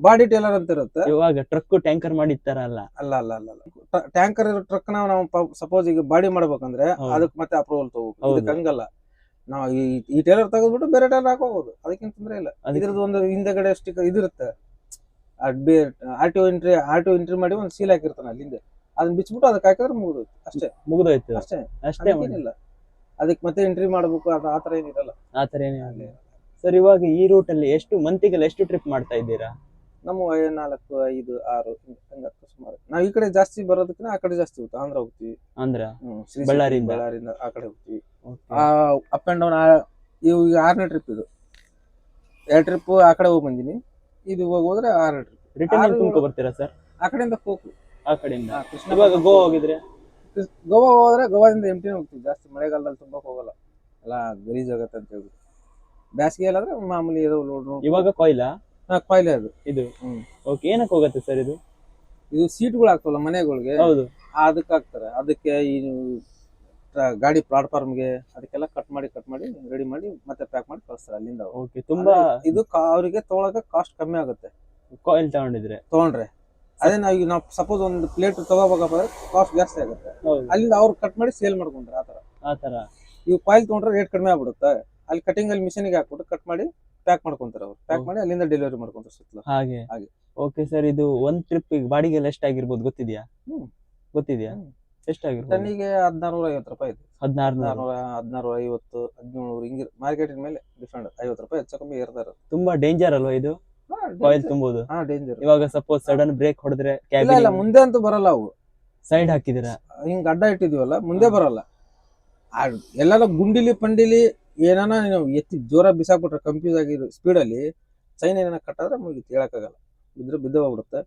ಬಾಡಿ ಟೇಲರ್ ಅಂತ ಇರುತ್ತೆ. ಇವಾಗ ಟ್ರಕ್ ಟ್ಯಾಂಕರ್ ಮಾಡಿರ್ತಾರಲ್ಲ. ಅಲ್ಲ ಅಲ್ಲ ಅಲ್ಲ ಅಲ್ಲ. ಟ್ಯಾಂಕರ್ ಇರೋ ಟ್ರಕ್ ನಾವು ಸಪೋಸ್ ಈಗ ಬಾಡಿ ಮಾಡ್ಬೇಕಂದ್ರೆ. ಅದಕ್ಕೆ ಮತ್ತೆ ಅಪ್ರೂವಲ್ ತಗೋಬೇಕು. ಇದಕ್ಕೆ ಹಂಗಲ್ಲ. ನಾವು ಈ ಈ ಟೇಲರ್ ತೆಗೆದ್ಬಿಟ್ಟು ಬೇರೆ ಟೇಲರ್ ಹಾಕೋಬಹುದು ಅದಕ್ಕಿಂತ ತೊಂದ್ರೆ ಇಲ್ಲ. ಇದ್ರದ್ದು ಒಂದು ಹಿಂದೆಗಡೆ ಸ್ಟಿಕರ್ ಇದಿರುತ್ತೆ. R T entry R T entry ಮಾಡಿ ಒಂದು ಸೀಲ್ ಹಾಕಿರ್ತಾನೆ ಅಲ್ಲಿಂದ. ಅದನ್ನ ಬಿಚ್ಬಿಟ್ಟು ಅದಕ್ಕೆ ಹಾಕಿದ್ರೆ ಮುಗಿದು ಅಷ್ಟೇ. ಮುಗಿದೋಯ್ತು. ಅಷ್ಟೇ. ಅಷ್ಟೇ ಏನಿಲ್ಲ ಅದಕ್ಕೆ ಮತ್ತೆ ಎಂಟ್ರಿ ಮಾಡ್ಬೇಕು ಅದು ಆತರ ಏನಿರಲ್ಲ. ಆತರ ಏನೇ ಸರ್ ಇವಾಗ ಈ ರೂಟ್ ಅಲ್ಲಿ ಎಷ್ಟು ಮಂತಿಗೆಲ್ಲ ಎಷ್ಟು ಟ್ರಿಪ್ ಮಾಡ್ತಾ ಇದ್ದೀರಾ? ನಮ್ಮ ನಾಲ್ಕು ಐದು ಆರು ಹಿಂಗ್ ಹಂಗಾಗ್ತದೆ ಸುಮಾರು. ನಾವು ಈ ಕಡೆ ಜಾಸ್ತಿ ಬರೋದಕ್ಕಿಂತ ಆ ಕಡೆ ಜಾಸ್ತಿ ಹೋಗ್ತೀವಿ ಆಂಧ್ರ ಹೋಗ್ತೀವಿ. ಆಂಧ್ರ? ಸಿಟಿ, ಬಳ್ಳಾರಿಯಿಂದ? ಬಳ್ಳಾರಿಯಿಂದ ಆ ಕಡೆ ಹೋಗ್ತೀವಿ. ಆ ಅಪ್ ಅಂಡ್ ಡೌನ್ ಇವು ಈಗ ಆರನೇ ಟ್ರಿಪ್ ಇದು. ಎರಡು ಟ್ರಿಪ್ ಆ ಕಡೆ ಹೋಗಿ ಬಂದಿನಿ. ಇದು ಹೋಗಿ ಹೋದ್ರೆ ಆರನೇ ಟ್ರಿಪ್ ರಿಟರ್ನ್ ತುಂಬ ಬರ್ತೀರಾ ಸರ್? ಆ ಕಡೆಯಿಂದ ಹೋಗು ಆ ಕಡೆಯಿಂದ? ಇವಾಗ ಗೋವಾ ಹೋಗಿದ್ರೆ? ಗೋವಾ ಹೋದ್ರೆ ಗೋವಾದಿಂದ ಎಂಟಿ ಹೋಗ್ತೀವಿ. ಜಾಸ್ತಿ ಮಳೆಗಾಲದಲ್ಲಿ ತುಂಬಾ ಹೋಗಲ್ಲ. ಎಲ್ಲ ಗರೀಜ್ ಆಗತ್ತೆ ಅಂತ ಹೇಳಿ ಬೇಸಿಗೆ ಆದ್ರೆ ಮಾಮೂಲಿ ಇದು ಲೋಡ್ ಇವಾಗ ಕೊಯ್ಲಾ? ಕಾಯಿಲೆ ಅದು ಇದು. ಓಕೆ ಏನಕ್ಕೆ ಹೋಗುತ್ತೆ ಸರ್ ಇದು? ಇದು ಸೀಟ್ಗಳು ಆಗ್ತಾವಲ್ಲ ಮನೆಗಳಿಗೆ? ಹೌದು. ಅದಕ್ಕೆ ಹಾಕ್ತಾರೆ. ಅದಕ್ಕೆ ಈ ಗಾಡಿ ಪ್ಲಾಟ್ಫಾರ್ಮ್ಗೆ ಅದಕ್ಕೆಲ್ಲ ಕಟ್ ಮಾಡಿ ಕಟ್ ಮಾಡಿ ರೆಡಿ ಮಾಡಿ ಮತ್ತೆ ಪ್ಯಾಕ್ ಮಾಡಿ ಕಳಿಸ್ತಾರೆ ಅಲ್ಲಿಂದ ಓಕೆ ತುಂಬಾ ಇದು ಅವರಿಗೆ ತೊಳಕ ಕಾಸ್ಟ್ ಕಮ್ಮಿ ಆಗುತ್ತೆ. ಕಾಯಿಲ್ ತಗೊಂಡಿದ್ರೆ. ತಗೊಂಡ್ರೆ. ಅದೇ ನಾವು ಈಗ ನಾವು ಸಪೋಸ್ ಒಂದು ಪ್ಲೇಟ್ ತಗೋಬೇಕಪ್ಪ ಅಂದ್ರೆ ಕಾಸ್ಟ್ ಜಾಸ್ತಿ ಆಗುತ್ತೆ. ಅಲ್ಲಿಂದ ಅವ್ರು ಕಟ್ ಮಾಡಿ ಸೇಲ್ ಮಾಡ್ಕೊಂಡ್ರೆ ಆತರ ಆತರ ಇವು ಕಾಯಿಲ್ ತಗೊಂಡ್ರೆ ರೇಟ್ ಕಡಿಮೆ ಆಗ್ಬಿಡುತ್ತೆ. ಅಲ್ಲಿ ಕಟಿಂಗ್ ಅಲ್ಲಿ ಮಿಷಿನ್ಗೆ ಹಾಕ್ಬಿಟ್ಟು ಕಟ್ ಮಾಡಿ ಪ್ಯಾಕ್ ಮಾಡ್ಕೊಂತಾರೆ ಅವ್ರು. ಪ್ಯಾಕ್ ಮಾಡಿ ಅಲ್ಲಿಂದ ಡೆಲಿವರಿ ಮಾಡ್ಕೊಂತಾರೆ ಸುತ್ತಲ. ಹಾಗೆ. ಹಾಗೆ. ಓಕೆ ಸರ್ ಇದು ಒಂದ್ ಟ್ರಿಪ್ ಬಾಡಿಗೆಲ್ಲ ಎಷ್ಟಾಗಿರ್ಬೋದು ಗೊತ್ತಿದ್ಯಾ? ಹ್ಮ್. ಗೊತ್ತಿದ್ಯಾ? ಹ್ಮ್. ಎಷ್ಟಾಗಿರ್ಬೋದು? ಟನ್ನಿಗೆ ಹದಿನಾರು ಐವತ್ತು ರೂಪಾಯಿ ಇದೆ. ಹದಿನಾರು ಹದಿನಾರು ಹದಿನಾರು ಐವತ್ತು ಹದಿನೇಳು ಹಿಂಗೆ ಮಾರ್ಕೆಟ್ ಮೇಲೆ ಡಿಫ್ರೆಂಟ್ ಐವತ್ತು ರೂಪಾಯಿ ಹೆಚ್ಚು ಕಮ್ಮಿ ಇರ್ತಾರೆ ತುಂಬಾ ಡೇಂಜರ್ ಅಲ್ವಾ ಇದು? ಆಯಿಲ್ ತುಂಬುದು. ಹಾ ಡೇಂಜರ್ ಇವಾಗ ಸಪೋಸ್ ಸಡನ್ ಬ್ರೇಕ್ ಹೊಡೆದ್ರೆ ಇಲ್ಲ ಇಲ್ಲ ಮುಂದೆ ಅಂತೂ ಬರಲ್ಲ ಅವು. ಸೈಡ್ ಹಾಕಿದಿರಾ? ಹಿಂಗ್ ಅಡ್ಡ ಇಟ್ಟಿದೀವಲ್ಲ ಮುಂದೆ ಬರಲ್ಲ. ಎಲ್ಲಾರ ಗುಂಡಿಲಿ ಪಂಡಿಲಿ ಏನಾನ ನೀವು ಎತ್ತಿ ಜೋರ ಬಿಸಾಕ್ಬಿಟ್ರೆ ಕನ್ಫ್ಯೂಸ್ ಆಗಿರೋ ಸ್ಪೀಡಲ್ಲಿ ಚೈನ್ ಏನಾರ ಕಟ್ಟಾದ್ರೆ ಮುಗಿತು ಕೇಳೋಕ್ಕಾಗಲ್ಲ ಬಿದ್ರೆ ಬಿದ್ದು ಹೋಗ್ಬಿಡುತ್ತೆ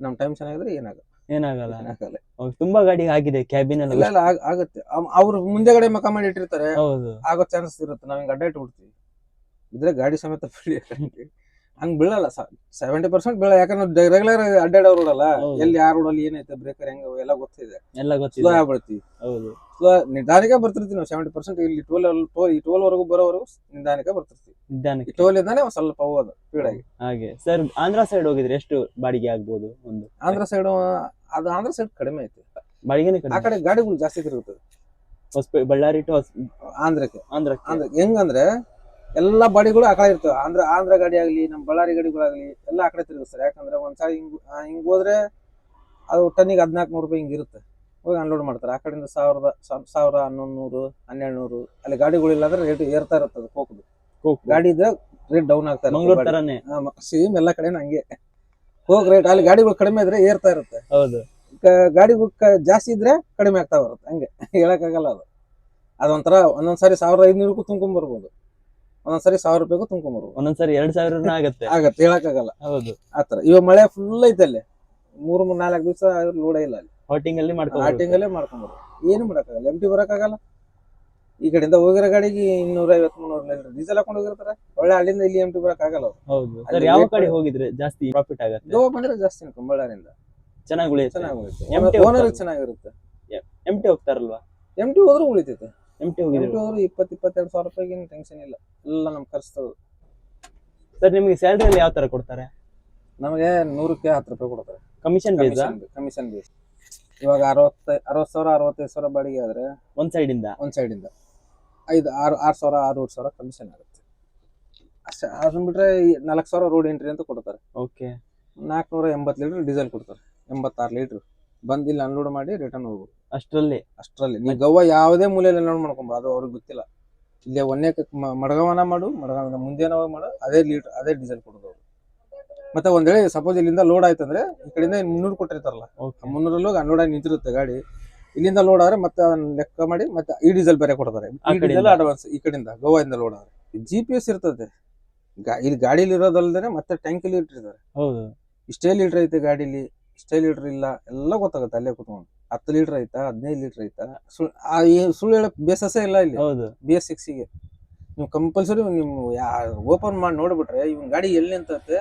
ನಮ್ಮ ಟೈಮ್ ಚೆನ್ನಾಗಿದ್ರೆ ಏನಾಗಲ್ಲ. ಏನಾಗಲ್ಲ. ಏನಾಗಲ್ಲ. ತುಂಬಾ ಗಾಡಿ ಆಗಿದೆ ಕ್ಯಾಬಿನ್ ಎಲ್ಲ ಇಲ್ಲ ಆಗುತ್ತೆ ಆಗತ್ತೆ. ಅವ್- ಅವ್ರು ಮುಂದೆಗಡೆ ಮಕ ಮಾಡಿ ಇಟ್ಟಿರ್ತಾರೆ. ಹೌದು. ಆಗೋ ಚಾನ್ಸಸ್ ಇರುತ್ತೆ. ನಾವ್ ಹಿಂಗ್ ಅಡ್ಡ ಇಟ್ಬಿಡ್ತೀವಿ. ಇದ್ರೆ ಗಾಡಿ ಸಮೇತ ಹಂಗ್ ಬೀಳಲ್ಲ ಸೆವೆಂಟಿ ಪರ್ಸೆಂಟ್ ಬೀಳ ಯಾಕಂದ್ರೆ ರೆಗ್ಯುಲರ್ ಅಡ್ಡಾಡೋ ರೋಡಲ್ಲ. ಅಲ್ಲ ಎಲ್ಲಿ ಯಾರ ರೋಡಲ್ಲಿ ಏನೈತೆ ಬ್ರೇಕರ್ ಹೆಂಗ ಎಲ್ಲ ಗೊತ್ತಿದೆ. ಎಲ್ಲ ಸ್ಲೋ ಆಗ್ಬಿಡ್ತೀವಿ ಹೌದು. ಸ್ಲೋ ನಿಧಾನಕ್ಕೆ ಬರ್ತಿರ್ತೀವಿ ನಾವು. ಸೆವೆಂಟಿ ಪರ್ಸೆಂಟ್ ಇಲ್ಲಿ ಟೋಲ್ ಟೋಲ್ ಈ ಟೋಲ್ ವರೆಗೂ ಬರೋವರೆಗೂ ನಿಧಾನಕ್ಕೆ ಬರ್ತಿರ್ತೀವಿ. ನಿಧಾನಕ್ಕೆ. ಟೋಲ್ ಇಂದಾನೆ ಒಂದ್ ಸ್ವಲ್ಪ ಹೋಗೋದು ಸ್ಪೀಡ್ ಆಗಿ. ಹಾಗೆ. ಸರ್ ಆಂಧ್ರ ಸೈಡ್ ಹೋಗಿದ್ರೆ ಎಷ್ಟು ಬಾಡಿಗೆ ಆಗ್ಬೋದು ಒಂದು? ಆಂಧ್ರ ಸೈಡ್ ಅದು ಆಂಧ್ರ ಸೈಡ್ ಕಡಿಮೆ ಐತಿ. ಬಾಡಿಗೆನೆ ಆ ಕಡೆ ಗಾಡಿಗಳು ಜಾಸ್ತಿ ತಿರುಗುತ್ತದೆ ಬಳ್ಳಾರಿ ಟು ಆಂಧ್ರಕ್ಕೆ ಆಂಧ್ರಕ್ಕೆ ಆಂಧ್ರ ಹೆಂಗಂದ್ರೆ ಎಲ್ಲಾ ಬಾಡಿಗಳು ಆ ಕಡೆ ಇರ್ತವೆ. ಆಂಧ್ರ ಆಂಧ್ರ ಗಾಡಿ ಆಗ್ಲಿ ನಮ್ಮ ಬಳ್ಳಾರಿ ಗಾಡಿಗಳಾಗ್ಲಿ ಎಲ್ಲ ಆಕಡೆ ಕಡೆ ತಿರುಗಿಸ್ತಾರೆ ಯಾಕಂದ್ರೆ ಒಂದ್ಸಾರಿ ಹಿಂಗ್ ಹಿಂಗ್ ಹೋದ್ರೆ ಅದು ಟನ್ನಿಗೆ ಹದಿನಾಲ್ಕು ನೂರು ರೂಪಾಯಿ ಹಿಂಗ್ ಇರುತ್ತೆ. ಹೋಗಿ ಅನ್ಲೋಡ್ ಮಾಡ್ತಾರೆ. ಆ ಕಡೆಯಿಂದ ಸಾವಿರದ ಸಾವಿರ ಹನ್ನೊಂದು ನೂರು ಹನ್ನೆರಡು ನೂರು ಅಲ್ಲಿ ಗಾಡಿಗಳಿಲ್ಲ ಅಂದ್ರೆ ರೇಟ್ ಏರ್ತಾ ಇರುತ್ತೆ ಅದು ಹೋಗುದು ಹೋಗ್- ಗಾಡಿ ಇದ್ರೆ ರೇಟ್ ಡೌನ್ ಆಗ್ತಾ ಇರುತ್ತೆ ಸೇಮ್ ಎಲ್ಲ ಕಡೆ ಹಂಗೆ. ಹೋಗ್ ರೇಟ್ ಅಲ್ಲಿ ಗಾಡಿಗಳು ಕಡಿಮೆ ಇದ್ರೆ ಏರ್ತಾ ಇರುತ್ತೆ. ಹೌದು. ಗಾಡಿಗಳು ಜಾಸ್ತಿ ಇದ್ರೆ ಕಡಿಮೆ ಆಗ್ತಾ ಬರುತ್ತೆ. ಹಂಗೆ. ಹೇಳಕ್ಕಾಗಲ್ಲ ಅದು. ಅದೊಂಥರ ಒಂದೊಂದ್ಸಾರಿ ಸಾವಿರದ ಐದ್ನೂರಕ್ಕೂ ತುಂಬ್ಕೊಂಡ್ ಬರ್ಬೋದು. ಒಂದೊಂದ್ಸರಿ ಸಾವಿರ ರೂಪಾಯಿಗೂ ತುಂಬ್ಕೊಂಬರು ಒಂದೊಂದ್ಸರಿ ಎರಡ್ ಸಾವಿರ ಆಗತ್ತೆ. ಆಗತ್ತೆ ಹೇಳಕ್ಕಾಗಲ್ಲ. ಹೌದು. ಆತರ ಇವಾಗ ಮಳೆ ಫುಲ್ ಐತೆ ಅಲ್ಲಿ. ಮೂರ್ ಮೂರ್ ನಾಲ್ಕು ದಿವಸ ಲೋಡ ಇಲ್ಲ ಅಲ್ಲಿ. ಹಾಟಿಂಗ್ ಅಲ್ಲಿ ಮಾಡ್ಕೊಂಡು ಹಾಟಿಂಗ್ ಅಲ್ಲೇ ಮಾಡ್ಕೊಂಬರು ಏನು ಮಾಡಕ್ಕಾಗಲ್ಲ. ಎಂ ಟಿ ಬರಕ್ಕಾಗಲ್ಲ. ಈ ಕಡೆಯಿಂದ ಹೋಗಿರೋ ಗಾಡಿಗೆ ಇನ್ನೂರ ಐವತ್ ಮುನ್ನೂರ ಲೀಟರ್ ಡೀಸೆಲ್ ಹಾಕೊಂಡು ಹೋಗಿರ್ತಾರೆ. ಒಳ್ಳೆ ಅಲ್ಲಿಂದ ಇಲ್ಲಿ ಎಂ ಟಿ ಬರಕ್ಕಾಗಲ್ಲ ಅವ್ರು. ಹೌದು. ಯಾವ ಕಡೆ ಹೋಗಿದ್ರೆ ಜಾಸ್ತಿ ಪ್ರಾಫಿಟ್ ಆಗತ್ತೆ? ಗೋವಾ ಬಂದ್ರೆ ಜಾಸ್ತಿ ಇನ್ಕಮ್ ಬಳ್ಳಾರಿಂದ ಚೆನ್ನಾಗಿ ಉಳಿಯುತ್ತೆ. ಚೆನ್ನಾಗಿ ಉಳಿಯುತ್ತೆ. ಓನರ್. ಚೆನ್ನಾಗಿರುತ್ತೆ. ಎಂ ಟಿ ಹೋಗ್ತಾರಲ್ವಾ? ಎಂ ಟಿ ಹೋದ್ರೂ ಉಳಿತೈತೆ. ಎಂ ಟಿ ಹೋಗಿದ್ರು ಹೋದ್ರು ಇಪ್ಪತ್ತು ಇಪ್ಪತ್ತೆರಡು ಸಾವಿರ ರೂಪಾಯಿಗೆ ಟೆನ್ಷನ್ ಇಲ್ಲ. ಎಲ್ಲ ನಮ್ ಖರ್ಚು ಸರ್ ನಿಮಗೆ ಸ್ಯಾಲ್ರಿ ಅಲ್ಲಿ ಯಾವ ತರ ಕೊಡ್ತಾರೆ? ನಮಗೆ ನೂರಕ್ಕೆ ಹತ್ತು ರೂಪಾಯಿ ಕೊಡ್ತಾರೆ. ಕಮಿಷನ್ ಬೇಸ್ ಕಮಿಷನ್ ಬೇಸ್ ಇವಾಗ ಅರವತ್ತ ಅರವತ್ತು ಸಾವಿರ ಅರವತ್ತೈದು ಸಾವಿರ ಬಾಡಿಗೆ ಆದ್ರೆ ಒಂದ್ ಸೈಡ್ ಇಂದ? ಒಂದ್ ಸೈಡ್ ಇಂದ. ಐದು ಆರು ಆರು ಸಾವಿರ ಆರೂವರೆ ಸಾವಿರ ಕಮಿಷನ್ ಆಗುತ್ತೆ. ಅಷ್ಟೇ ಅದನ್ನ ಬಿಟ್ರೆ ನಾಲ್ಕು ಸಾವಿರ ರೋಡ್ ಎಂಟ್ರಿ ಅಂತ ಕೊಡ್ತಾರೆ. ಓಕೆ ನಾಲ್ಕುನೂರ ಎಂಬತ್ತು ಲೀಟರ್ ಡೀಸೆಲ್ ಕೊಡ್ತಾರೆ. ಎಂಬತ್ತಾರು ಲೀಟರ್. ಬಂದು ಇಲ್ಲಿ ಅನ್ಲೋಡ್ ಮಾಡಿ ರಿಟರ್ನ್ ಹೋಗು ಅಷ್ಟರಲ್ಲಿ. ಅಷ್ಟರಲ್ಲಿ. ನೀವು ಗವ್ವ ಯಾವುದೇ ಮೂಲೆಯಲ್ಲಿ ಅನ್ಲೋಡ್ ಮಾಡ್ಕೊಂಬೋದು ಅದು ಅವ್ರಿಗೆ ಗೊತ್ತಿಲ್ಲ. ಇಲ್ಲೇ ಒಂದೇ ಮಡಗವನ ಮಾಡು ಮಡಗವನ ಮುಂದೇನ ಮಾಡು ಅದೇ ಲೀಟರ್ ಅದೇ ಡೀಸೆಲ್ ಕೊಡೋದು ಅವ್ರು. ಮತ್ತೆ ಒಂದ್ ವೇಳೆ ಸಪೋಸ್ ಇಲ್ಲಿಂದ ಲೋಡ್ ಆಯ್ತಂದ್ರೆ ಈ ಕಡೆಯಿಂದ ಮುನ್ನೂರು ಕೊಟ್ಟಿರ್ತಾರಲ್ಲ ಮುನ್ನೂರಲ್ಲಿ ಹೋಗಿ ಅನ್ಲೋಡ್ ಆಗಿ ನಿಂತಿರುತ್ತೆ ಗಾಡಿ. ಇಲ್ಲಿಂದ ಲೋಡ್ ಆದ್ರೆ ಮತ್ತೆ ಅದನ್ನ ಲೆಕ್ಕ ಮಾಡಿ ಮತ್ತೆ ಈ ಡೀಸೆಲ್ ಬೇರೆ ಕೊಡ್ತಾರೆ. ಈ ಡೀಸೆಲ್? ಅಡ್ವಾನ್ಸ್ ಈ ಕಡೆಯಿಂದ ಗೋವಾದಿಂದ ಲೋಡ್ ಆದ್ರೆ. ಜಿ ಪಿ ಎಸ್ ಇರ್ತದೆ. ಇಲ್ಲಿ ಗಾಡಿಲಿ ಇರೋದಲ್ಲದೆ ಮತ್ತೆ ಟ್ಯಾಂಕಲ್ಲಿ ಇಟ್ಟಿರ್ತಾರೆ. ಹೌದು. ಇಷ್ಟೇ ಲೀಟರ್ ಐತೆ ಗಾಡಿಲಿ. ಇಷ್ಟೇ ಲೀಟ್ರ್ ಇಲ್ಲ ಎಲ್ಲ ಗೊತ್ತಾಗುತ್ತೆ ಅಲ್ಲೇ ಕುತ್ಕೊಂಡು. ಹತ್ತು ಲೀಟ್ರ್ ಐತಾ ಹದಿನೈದು ಲೀಟ್ರ್ ಐತಾ? ಸುಳ್ಳು ಸುಳ್ಳು ಹೇಳಕ್ ಬೇಸಸೇ ಇಲ್ಲ ಇಲ್ಲಿ. ಹೌದು. ಬಿ ಎಸ್ ಸಿಕ್ಸಿಗೆ ನೀವು ಕಂಪಲ್ಸರಿ ನೀವು ಓಪನ್ ಮಾಡಿ ನೋಡ್ಬಿಟ್ರೆ ಇವನ್ ಗಾಡಿ ಎಲ್ಲಿ ನಿಂತೈತೆ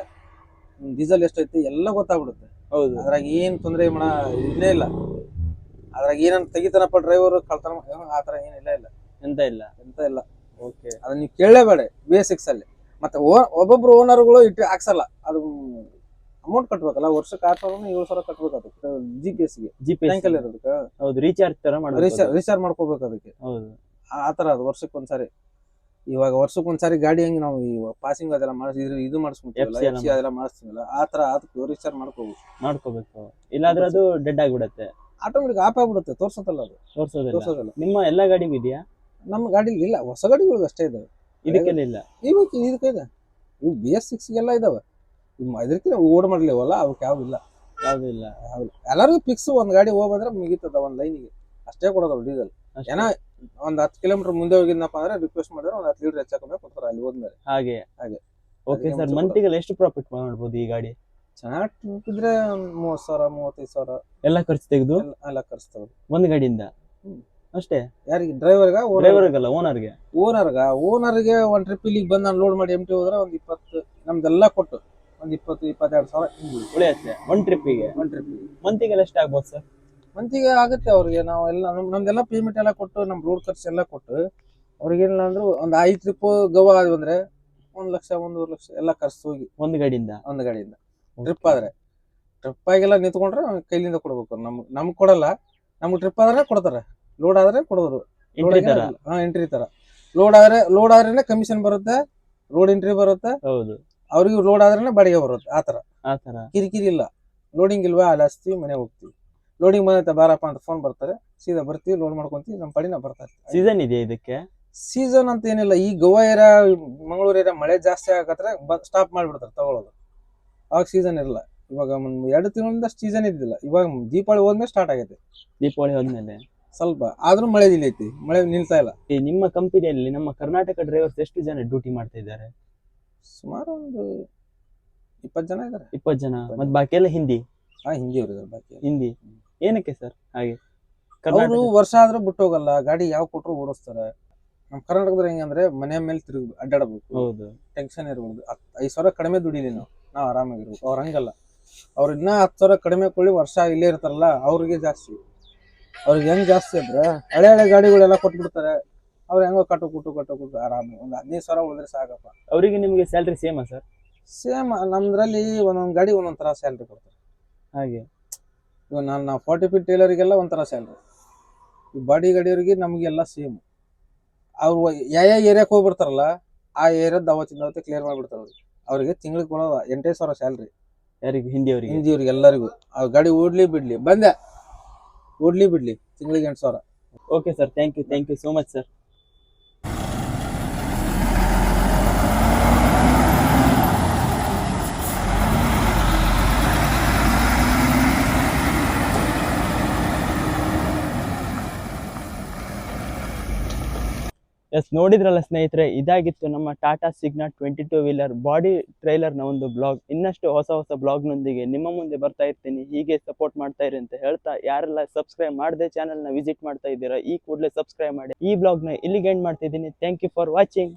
ಡೀಸೆಲ್ ಎಷ್ಟೈತೆ ಎಲ್ಲ ಗೊತ್ತಾಗ್ಬಿಡುತ್ತೆ. ಹೌದು. ಅದ್ರಾಗ ಏನ್ ತೊಂದರೆ ಮಾಡ ಇಲ್ಲೇ ಇಲ್ಲ. ಅದ್ರಾಗ ಏನಂತ ತೆಗಿತಾನಪ್ಪ ಡ್ರೈವರ್ ಕಳ್ತನ ಆ ಥರ ಏನಿಲ್ಲ ಇಲ್ಲ ಎಂತ ಇಲ್ಲ. ಎಂತ ಇಲ್ಲ. ಓಕೆ ಅದನ್ನ ನೀವು ಕೇಳಲೇಬೇಡ ಬಿ ಎಸ್ ಸಿಕ್ಸ್ ಅಲ್ಲಿ. ಮತ್ತೆ ಓ- ಒಬ್ಬೊಬ್ರು ಓನರ್ಗಳು ಇಟ್ಟು ಹಾಕ್ಸಲ್ಲ. ಅದು ಅಮೌಂಟ್ ಕಟ್ಬೇಕಲ್ಲ ವರ್ಷಕ್ಕೆ ಆರ್ ಸಾವಿರ ಏಳು ಸಾವಿರ ಕಟ್ಬೇಕು ಅದಕ್ಕೆ. ಜಿ ಪಿ ಎಸ್ಗೆ ಜಿ ಪಿ ಇರೋದಕ್ಕೆ. ಹೌದು ರೀಚಾರ್ಜ್ ತರ ರೀಚಾರ್ಜ್. ರೀಚಾರ್ಜ್ ಮಾಡ್ಕೋಬೇಕು ಅದಕ್ಕೆ. ಹೌದು. ಆ ಥರ ಅದು ವರ್ಷಕ್ಕೆ ಒಂದ್ಸಾರಿ. ಇವಾಗ ವರ್ಷಕ್ಕೆ ಒಂದ್ಸಾರಿ ಗಾಡಿ ಹೆಂಗ್ ನಾವು ಪಾಸಿಂಗ್ ಅದೆಲ್ಲ ಮಾಡಿಸಿ ಇದು ಮಾಡಿಸ್ಕೊಂತೀವಲ್ಲ ಅದೆಲ್ಲ ಮಾಡಿಸ್ತೀವಲ್ಲ ಆ ಥರ ಅದಕ್ಕೆ ರೀಚಾರ್ಜ್ ಮಾಡ್ಕೋಬೇಕು ಮಾಡ್ಕೋಬೇಕು. ಇಲ್ಲಾದ್ರೆ ಅದು ಡೆಡ್ ಆಗಿಬಿಡುತ್ತೆ. ಆಟೋಮೆಟಿಕ್ ಆಫ್ ಆಗ್ಬಿಡುತ್ತೆ ತೋರ್ಸೋದಲ್ಲ ಅದು. ತೋರ್ಸೋದಿಲ್ಲ. ತೋರ್ಸೋದಿಲ್ಲ. ನಿಮ್ಮ ಎಲ್ಲಾ ಗಾಡಿ ಇದೆಯಾ? ನಮ್ಮ ಗಾಡಿ ಇಲ್ಲ ಹೊಸ ಗಾಡಿಗಳಿಗೆ ಅಷ್ಟೇ ಇದಾವೆ ಇದಕ್ಕೆಲ್ಲ ಇಲ್ಲ. ಇವಕ್ಕೆ ಇದಕ್ಕೆ ಇದೆ. ಇವು ಬಿ ಎಸ್ ಸಿಕ್ಸ್ಗೆಲ್ಲ ಇದಾವೆ. ಇದಕ್ಕೆ ಓಡ್ ಮಾಡ್ಲಿವಲ್ಲ ಅವಕ್ಕೆ ಯಾವ ಇಲ್ಲ ಯಾವ್ದು ಇಲ್ಲ. ಎಲ್ಲರಿಗೂ ಫಿಕ್ಸ್ ಒಂದ್ ಗಾಡಿ ಹೋಗ್ಬಂದ್ರೆ ಮುಗೀತದ ಒಂದ್ ಲೈನಿಗೆ ಅಷ್ಟೇ ಕೊಡೋದು ಡೀಸೆಲ್. ಜನ ಏನೋ ಒಂದ್ ಹತ್ತು ಕಿಲೋಮೀಟರ್ ಮುಂದೆ ಹೋಗಿದ್ನಪ್ಪ ಅಂದ್ರೆ ರಿಕ್ವೆಸ್ಟ್ ಮಾಡಿದ್ರೆ ಒಂದ್ ಹತ್ತು ಲೀಟರ್ ಹೆಚ್ಚಾಕಮ್ಮೆ ಕೊಡ್ತಾರೆ ಅಲ್ಲಿ ಹೋದ್ಮೇಲೆ. ಹಾಗೆ. ಹಾಗೆ. ಓಕೆ ಸರ್ ಮಂತಿಗೆ ಎಷ್ಟು ಪ್ರಾಫಿಟ್ ಮಾಡ್ಬೋದು ಈ ಗಾಡಿ? ಚೆನ್ನಾಗಿ ಮೂವತ್ ಸಾವಿರ ಮೂವತ್ತೈದು ಸಾವಿರ. ಎಲ್ಲ ಖರ್ಚು ತೆಗೆದು? ಎಲ್ಲ ಖರ್ಚು ತೆಗೆದು. ಒಂದ್ ಗಾಡಿಯಿಂದ. ಅಷ್ಟೇ? ಯಾರಿಗೆ? ಡ್ರೈವರ್ಗ ಡ್ರೈವರ್ಗಲ್ಲ ಓನರ್ಗೆ ಓನರ್ಗ ಓನರ್ಗೆ ಒಂದ್ ಟ್ರಿಪ್ ಇಲ್ಲಿಗೆ ಬಂದ್ ನಾನು ಲೋಡ್ ಮಾಡಿ ಎಂ ಟಿ ಹೋದ್ರೆ ಒಂದ್ ಇಪ್ಪತ್ತು ನಮ್ದೆಲ್ಲ ಕೊಟ್ಟು. ಒಂದ್ ಇಪ್ಪತ್ತು ಇಪ್ಪತ್ತೆರಡು ಸಾವಿರ ಹಿಂಗೆ ಉಳಿಯುತ್ತೆ. ಒನ್ ಟ್ರಿಪ್ಪಿಗೆ ಒನ್ ಟ್ರಿಪ್ಪಿಗೆ ಮಂತಿಗೆಲ್ಲ ಎಷ್ಟು ಆಗ್ಬೋದು ಸರ್ ಮಂತಿಗೆ ಆಗುತ್ತೆ ಅವ್ರಿಗೆ. ನಾವು ಎಲ್ಲ ನಮ್- ನಮ್ದೆಲ್ಲ ಪೇಮೆಂಟ್ ಎಲ್ಲ ಕೊಟ್ಟು ನಮ್ ರೋಡ್ ಖರ್ಚು ಎಲ್ಲ ಕೊಟ್ಟು ಅವ್ರಿಗೆ ಏನಿಲ್ಲ ಅಂದ್ರು ಒಂದ್ ಐದು ಟ್ರಿಪ್ ಗೋವಾ ಆದ್ವಿ ಅಂದ್ರೆ ಒಂದ್ ಲಕ್ಷ ಒಂದೂವರೆ ಲಕ್ಷ ಎಲ್ಲ ಖರ್ಚು ಹೋಗಿ. ಒಂದ್ ಗಾಡಿಯಿಂದ? ಒಂದ್ ಗಾಡಿಯಿಂದ. ಟ್ರಿಪ್ ಆದ್ರೆ. ಟ್ರಿಪ್ ಆಗಿಲ್ಲ ನಿಂತ್ಕೊಂಡ್ರೆ ಅವ್ನ್ ಕೈಲಿಂದ ಕೊಡ್ಬೇಕು. ನಮ್ ನಮ್ಗ್ ಕೊಡಲ್ಲ. ನಮ್ಗೆ ಟ್ರಿಪ್ ಆದ್ರೆ ಕೊಡ್ತಾರೆ. ಲೋಡ್ ಆದ್ರೆ ಕೊಡೋರು. ಎಂಟ್ರಿ ತರ? ಹಾ ಎಂಟ್ರಿ ತರ. ಲೋಡ್ ಆದ್ರೆ ಲೋಡ್ ಆದ್ರೇನೆ ಕಮಿಷನ್ ಬರುತ್ತೆ. ರೋಡ್ ಎಂಟ್ರಿ ಬರುತ್ತೆ. ಹೌದು. ಅವ್ರಿಗೆ ಲೋಡ್ ಆದ್ರೆ ಬಾಡಿಗೆ ಬರುತ್ತೆ ಆ ತರ ಆ ತರ ಕಿರಿಕಿರಿ ಇಲ್ಲ. ಲೋಡಿಂಗ್ ಇಲ್ವಾ? ಅಲ್ಲಿ ಹಚ್ತೀವಿ ಮನೆ ಹೋಗ್ತೀವಿ. ಲೋಡಿಂಗ್ ಬಂದೈತೆ ಬಾರಪ್ಪ ಅಂತ ಫೋನ್ ಬರ್ತಾರೆ. ಸೀದಾ ಬರ್ತೀವಿ ಲೋಡ್ ಮಾಡ್ಕೊಂತೀವಿ ನಮ್ಮ ಪಡಿನ ಬರ್ತಾರೆ ಸೀಸನ್ ಇದೆ ಇದಕ್ಕೆ? ಸೀಸನ್ ಅಂತ ಏನಿಲ್ಲ. ಈ ಗೋವಾ ಏರಿಯಾ ಮಂಗಳೂರು ಏರಿಯಾ ಮಳೆ ಜಾಸ್ತಿ ಆಗತ್ತೆ ಸ್ಟಾಪ್ ಮಾಡ್ಬಿಡ್ತಾರೆ ತಗೊಳ್ಳೋದು ಅವಾಗ ಸೀಸನ್ ಇರಲ್ಲ. ಇವಾಗ ಎರಡು ತಿಂಗಳಿಂದ ಸೀಸನ್ ಇದ್ದಿಲ್ಲ. ಇವಾಗ ದೀಪಾವಳಿ ಹೋದ್ಮೇಲೆ ಸ್ಟಾರ್ಟ್ ಆಗೈತೆ. ದೀಪಾವಳಿ ಹೋದ್ಮೇಲೆ? ಸ್ವಲ್ಪ. ಆದ್ರೂ ಮಳೆ ನಿಲ್ಲೈತಿ. ಮಳೆ ನಿಲ್ತಾ ಇಲ್ಲ. ಈ ನಿಮ್ಮ ಕಂಪನಿಯಲ್ಲಿ ನಮ್ಮ ಕರ್ನಾಟಕ ಡ್ರೈವರ್ಸ್ ಎಷ್ಟು ಜನ ಡ್ಯೂಟಿ ಮಾಡ್ತಾ ಇದ್ದಾರೆ? ಸುಮಾರು ಒಂದು ಇಪ್ಪತ್ತು ಜನ ಇದ್ದಾರೆ ಇಪ್ಪತ್ತು ಜನ. ಮತ್ತೆ ಬಾಕಿ ಎಲ್ಲ ಹಿಂದಿ? ಹಾ ಹಿಂದಿ ಅವರು ಬಾಕಿ. ಹಿಂದಿ. ಏನಕ್ಕೆ ಸರ್ ಹಾಗೆ? ಅವರು ವರ್ಷ ಆದ್ರೂ ಬಿಟ್ಟು ಹೋಗಲ್ಲ ಗಾಡಿ ಯಾವ ಕೊಟ್ಟರು ಓಡಿಸ್ತಾರೆ. ನಮ್ಮ ಕರ್ನಾಟಕದಲ್ಲಿ ಹೆಂಗಂದ್ರೆ ಮನೆ ಮೇಲೆ ತಿರುಗಿ ಅಡ್ಡಾಡಬೇಕು. ಹೌದು. ಟೆನ್ಷನ್ ಇರಬಹುದು ಐದ್ ಸಾವಿರ ಕಡಿಮೆ ದುಡಿಲಿ ನಾವು. ನಾವು ಆರಾಮಾಗಿರ್ಬೇಕು. ಅವ್ರ ಹಂಗಲ್ಲ. ಅವ್ರ ಇನ್ನ ಹತ್ತು ಸಾವಿರ ಕಡಿಮೆ ಕೊಳ್ಳಿ ವರ್ಷ ಇಲ್ಲೇ ಇರ್ತಾರಲ್ಲ ಅವ್ರಿಗೆ ಜಾಸ್ತಿ. ಅವ್ರಿಗೆ ಹೆಂಗ್ ಜಾಸ್ತಿ ಅಂದ್ರೆ ಹಳೆ ಹಳೆ ಗಾಡಿಗಳೆಲ್ಲ ಕೊಟ್ಬಿಡ್ತಾರೆ. ಅವ್ರು ಹೆಂಗೋ ಕಟ್ಟು ಕುಟ್ಟು ಕಟ್ಟು ಕುಟ್ಟು ಆರಾಮ. ಒಂದು ಹದಿನೈದು ಸಾವಿರ ಉಳಿದ್ರೆ ಸಾಕಪ್ಪ. ಅವರಿಗೆ ನಿಮಗೆ ಸ್ಯಾಲ್ರಿ ಸೇಮಾ ಸರ್ ಸೇಮ್ ನಮ್ದ್ರಲ್ಲಿ ಒಂದೊಂದು ಗಾಡಿ ಒಂದೊಂದ್ ತರ ಸ್ಯಾಲ್ರಿ ಕೊಡ್ತಾರೆ. ಹಾಗೆ. ಇವಾಗ ನಾನು ನಾವು ಫಾರ್ಟಿ ಫೀಟ್ ಟೇಲರಿಗೆಲ್ಲ ಒಂಥರ ಸ್ಯಾಲ್ರಿ ಈ ಬಾಡಿ ಗಾಡಿಯವರಿಗೆ ನಮಗೆಲ್ಲ ಸೇಮ್ ಅವ್ರು ಯಾವ ಯಾವ ಏರಿಯಾಕ್ಕೆ ಹೋಗ್ಬಿಡ್ತಾರಲ್ಲ ಆ ಏರಿಯಾದ ಅವತ್ತಿಂದ ದವತೆ ಕ್ಲಿಯರ್ ಮಾಡಿಬಿಡ್ತಾರೆ ಅವ್ರಿಗೆ. ಅವ್ರಿಗೆ ತಿಂಗಳಿಗೆ ಕೊಡೋದು ಎಂಟೇ ಸಾವಿರ ಸ್ಯಾಲ್ರಿ ಯಾರಿಗೆ? ಹಿಂದಿಯವ್ರಿಗೆ? ಹಿಂದಿಯವ್ರಿಗೆ ಎಲ್ಲರಿಗೂ. ಆ ಗಾಡಿ ಓಡ್ಲಿ ಬಿಡ್ಲಿ. ಬಂದೆ. ಓಡ್ಲಿ ಬಿಡ್ಲಿ. ತಿಂಗಳಿಗೆ ಎಂಟು ಸಾವಿರ. Okay sir thank you thank you so much sir yes, ನೋಡಿದ್ರಲ್ಲ ಸ್ನೇಹಿತರೆ, ಇದಾಗಿತ್ತು ನಮ್ಮ Tata Signa twenty two wheeler body ಟ್ರೈಲರ್ನ ಒಂದು ಬ್ಲಾಗ್. ಇನ್ನಷ್ಟು ಹೊಸ ಹೊಸ ಬ್ಲಾಗ್ನೊಂದಿಗೆ ನಿಮ್ಮ ಮುಂದೆ ಬರ್ತಾ ಇರ್ತೀನಿ. ಹೀಗೆ ಸಪೋರ್ಟ್ ಮಾಡ್ತಾ ಇರಿ ಅಂತ ಹೇಳ್ತಾ, ಯಾರೆಲ್ಲ ಸಬ್ಸ್ಕ್ರೈಬ್ ಮಾಡದೆ ಚಾನಲ್ನ ವಿಸಿಟ್ ಮಾಡ್ತಾ ಇದ್ದೀರಾ, ಈ ಕೂಡಲೇ ಸಬ್ಸ್ಕ್ರೈಬ್ ಮಾಡಿ. ಈ ಬ್ಲಾಗ್ನ ಇಲ್ಲಿಗೆ ಎಂಡ್ ಮಾಡ್ತಿದ್ದೀನಿ. Thank you for watching.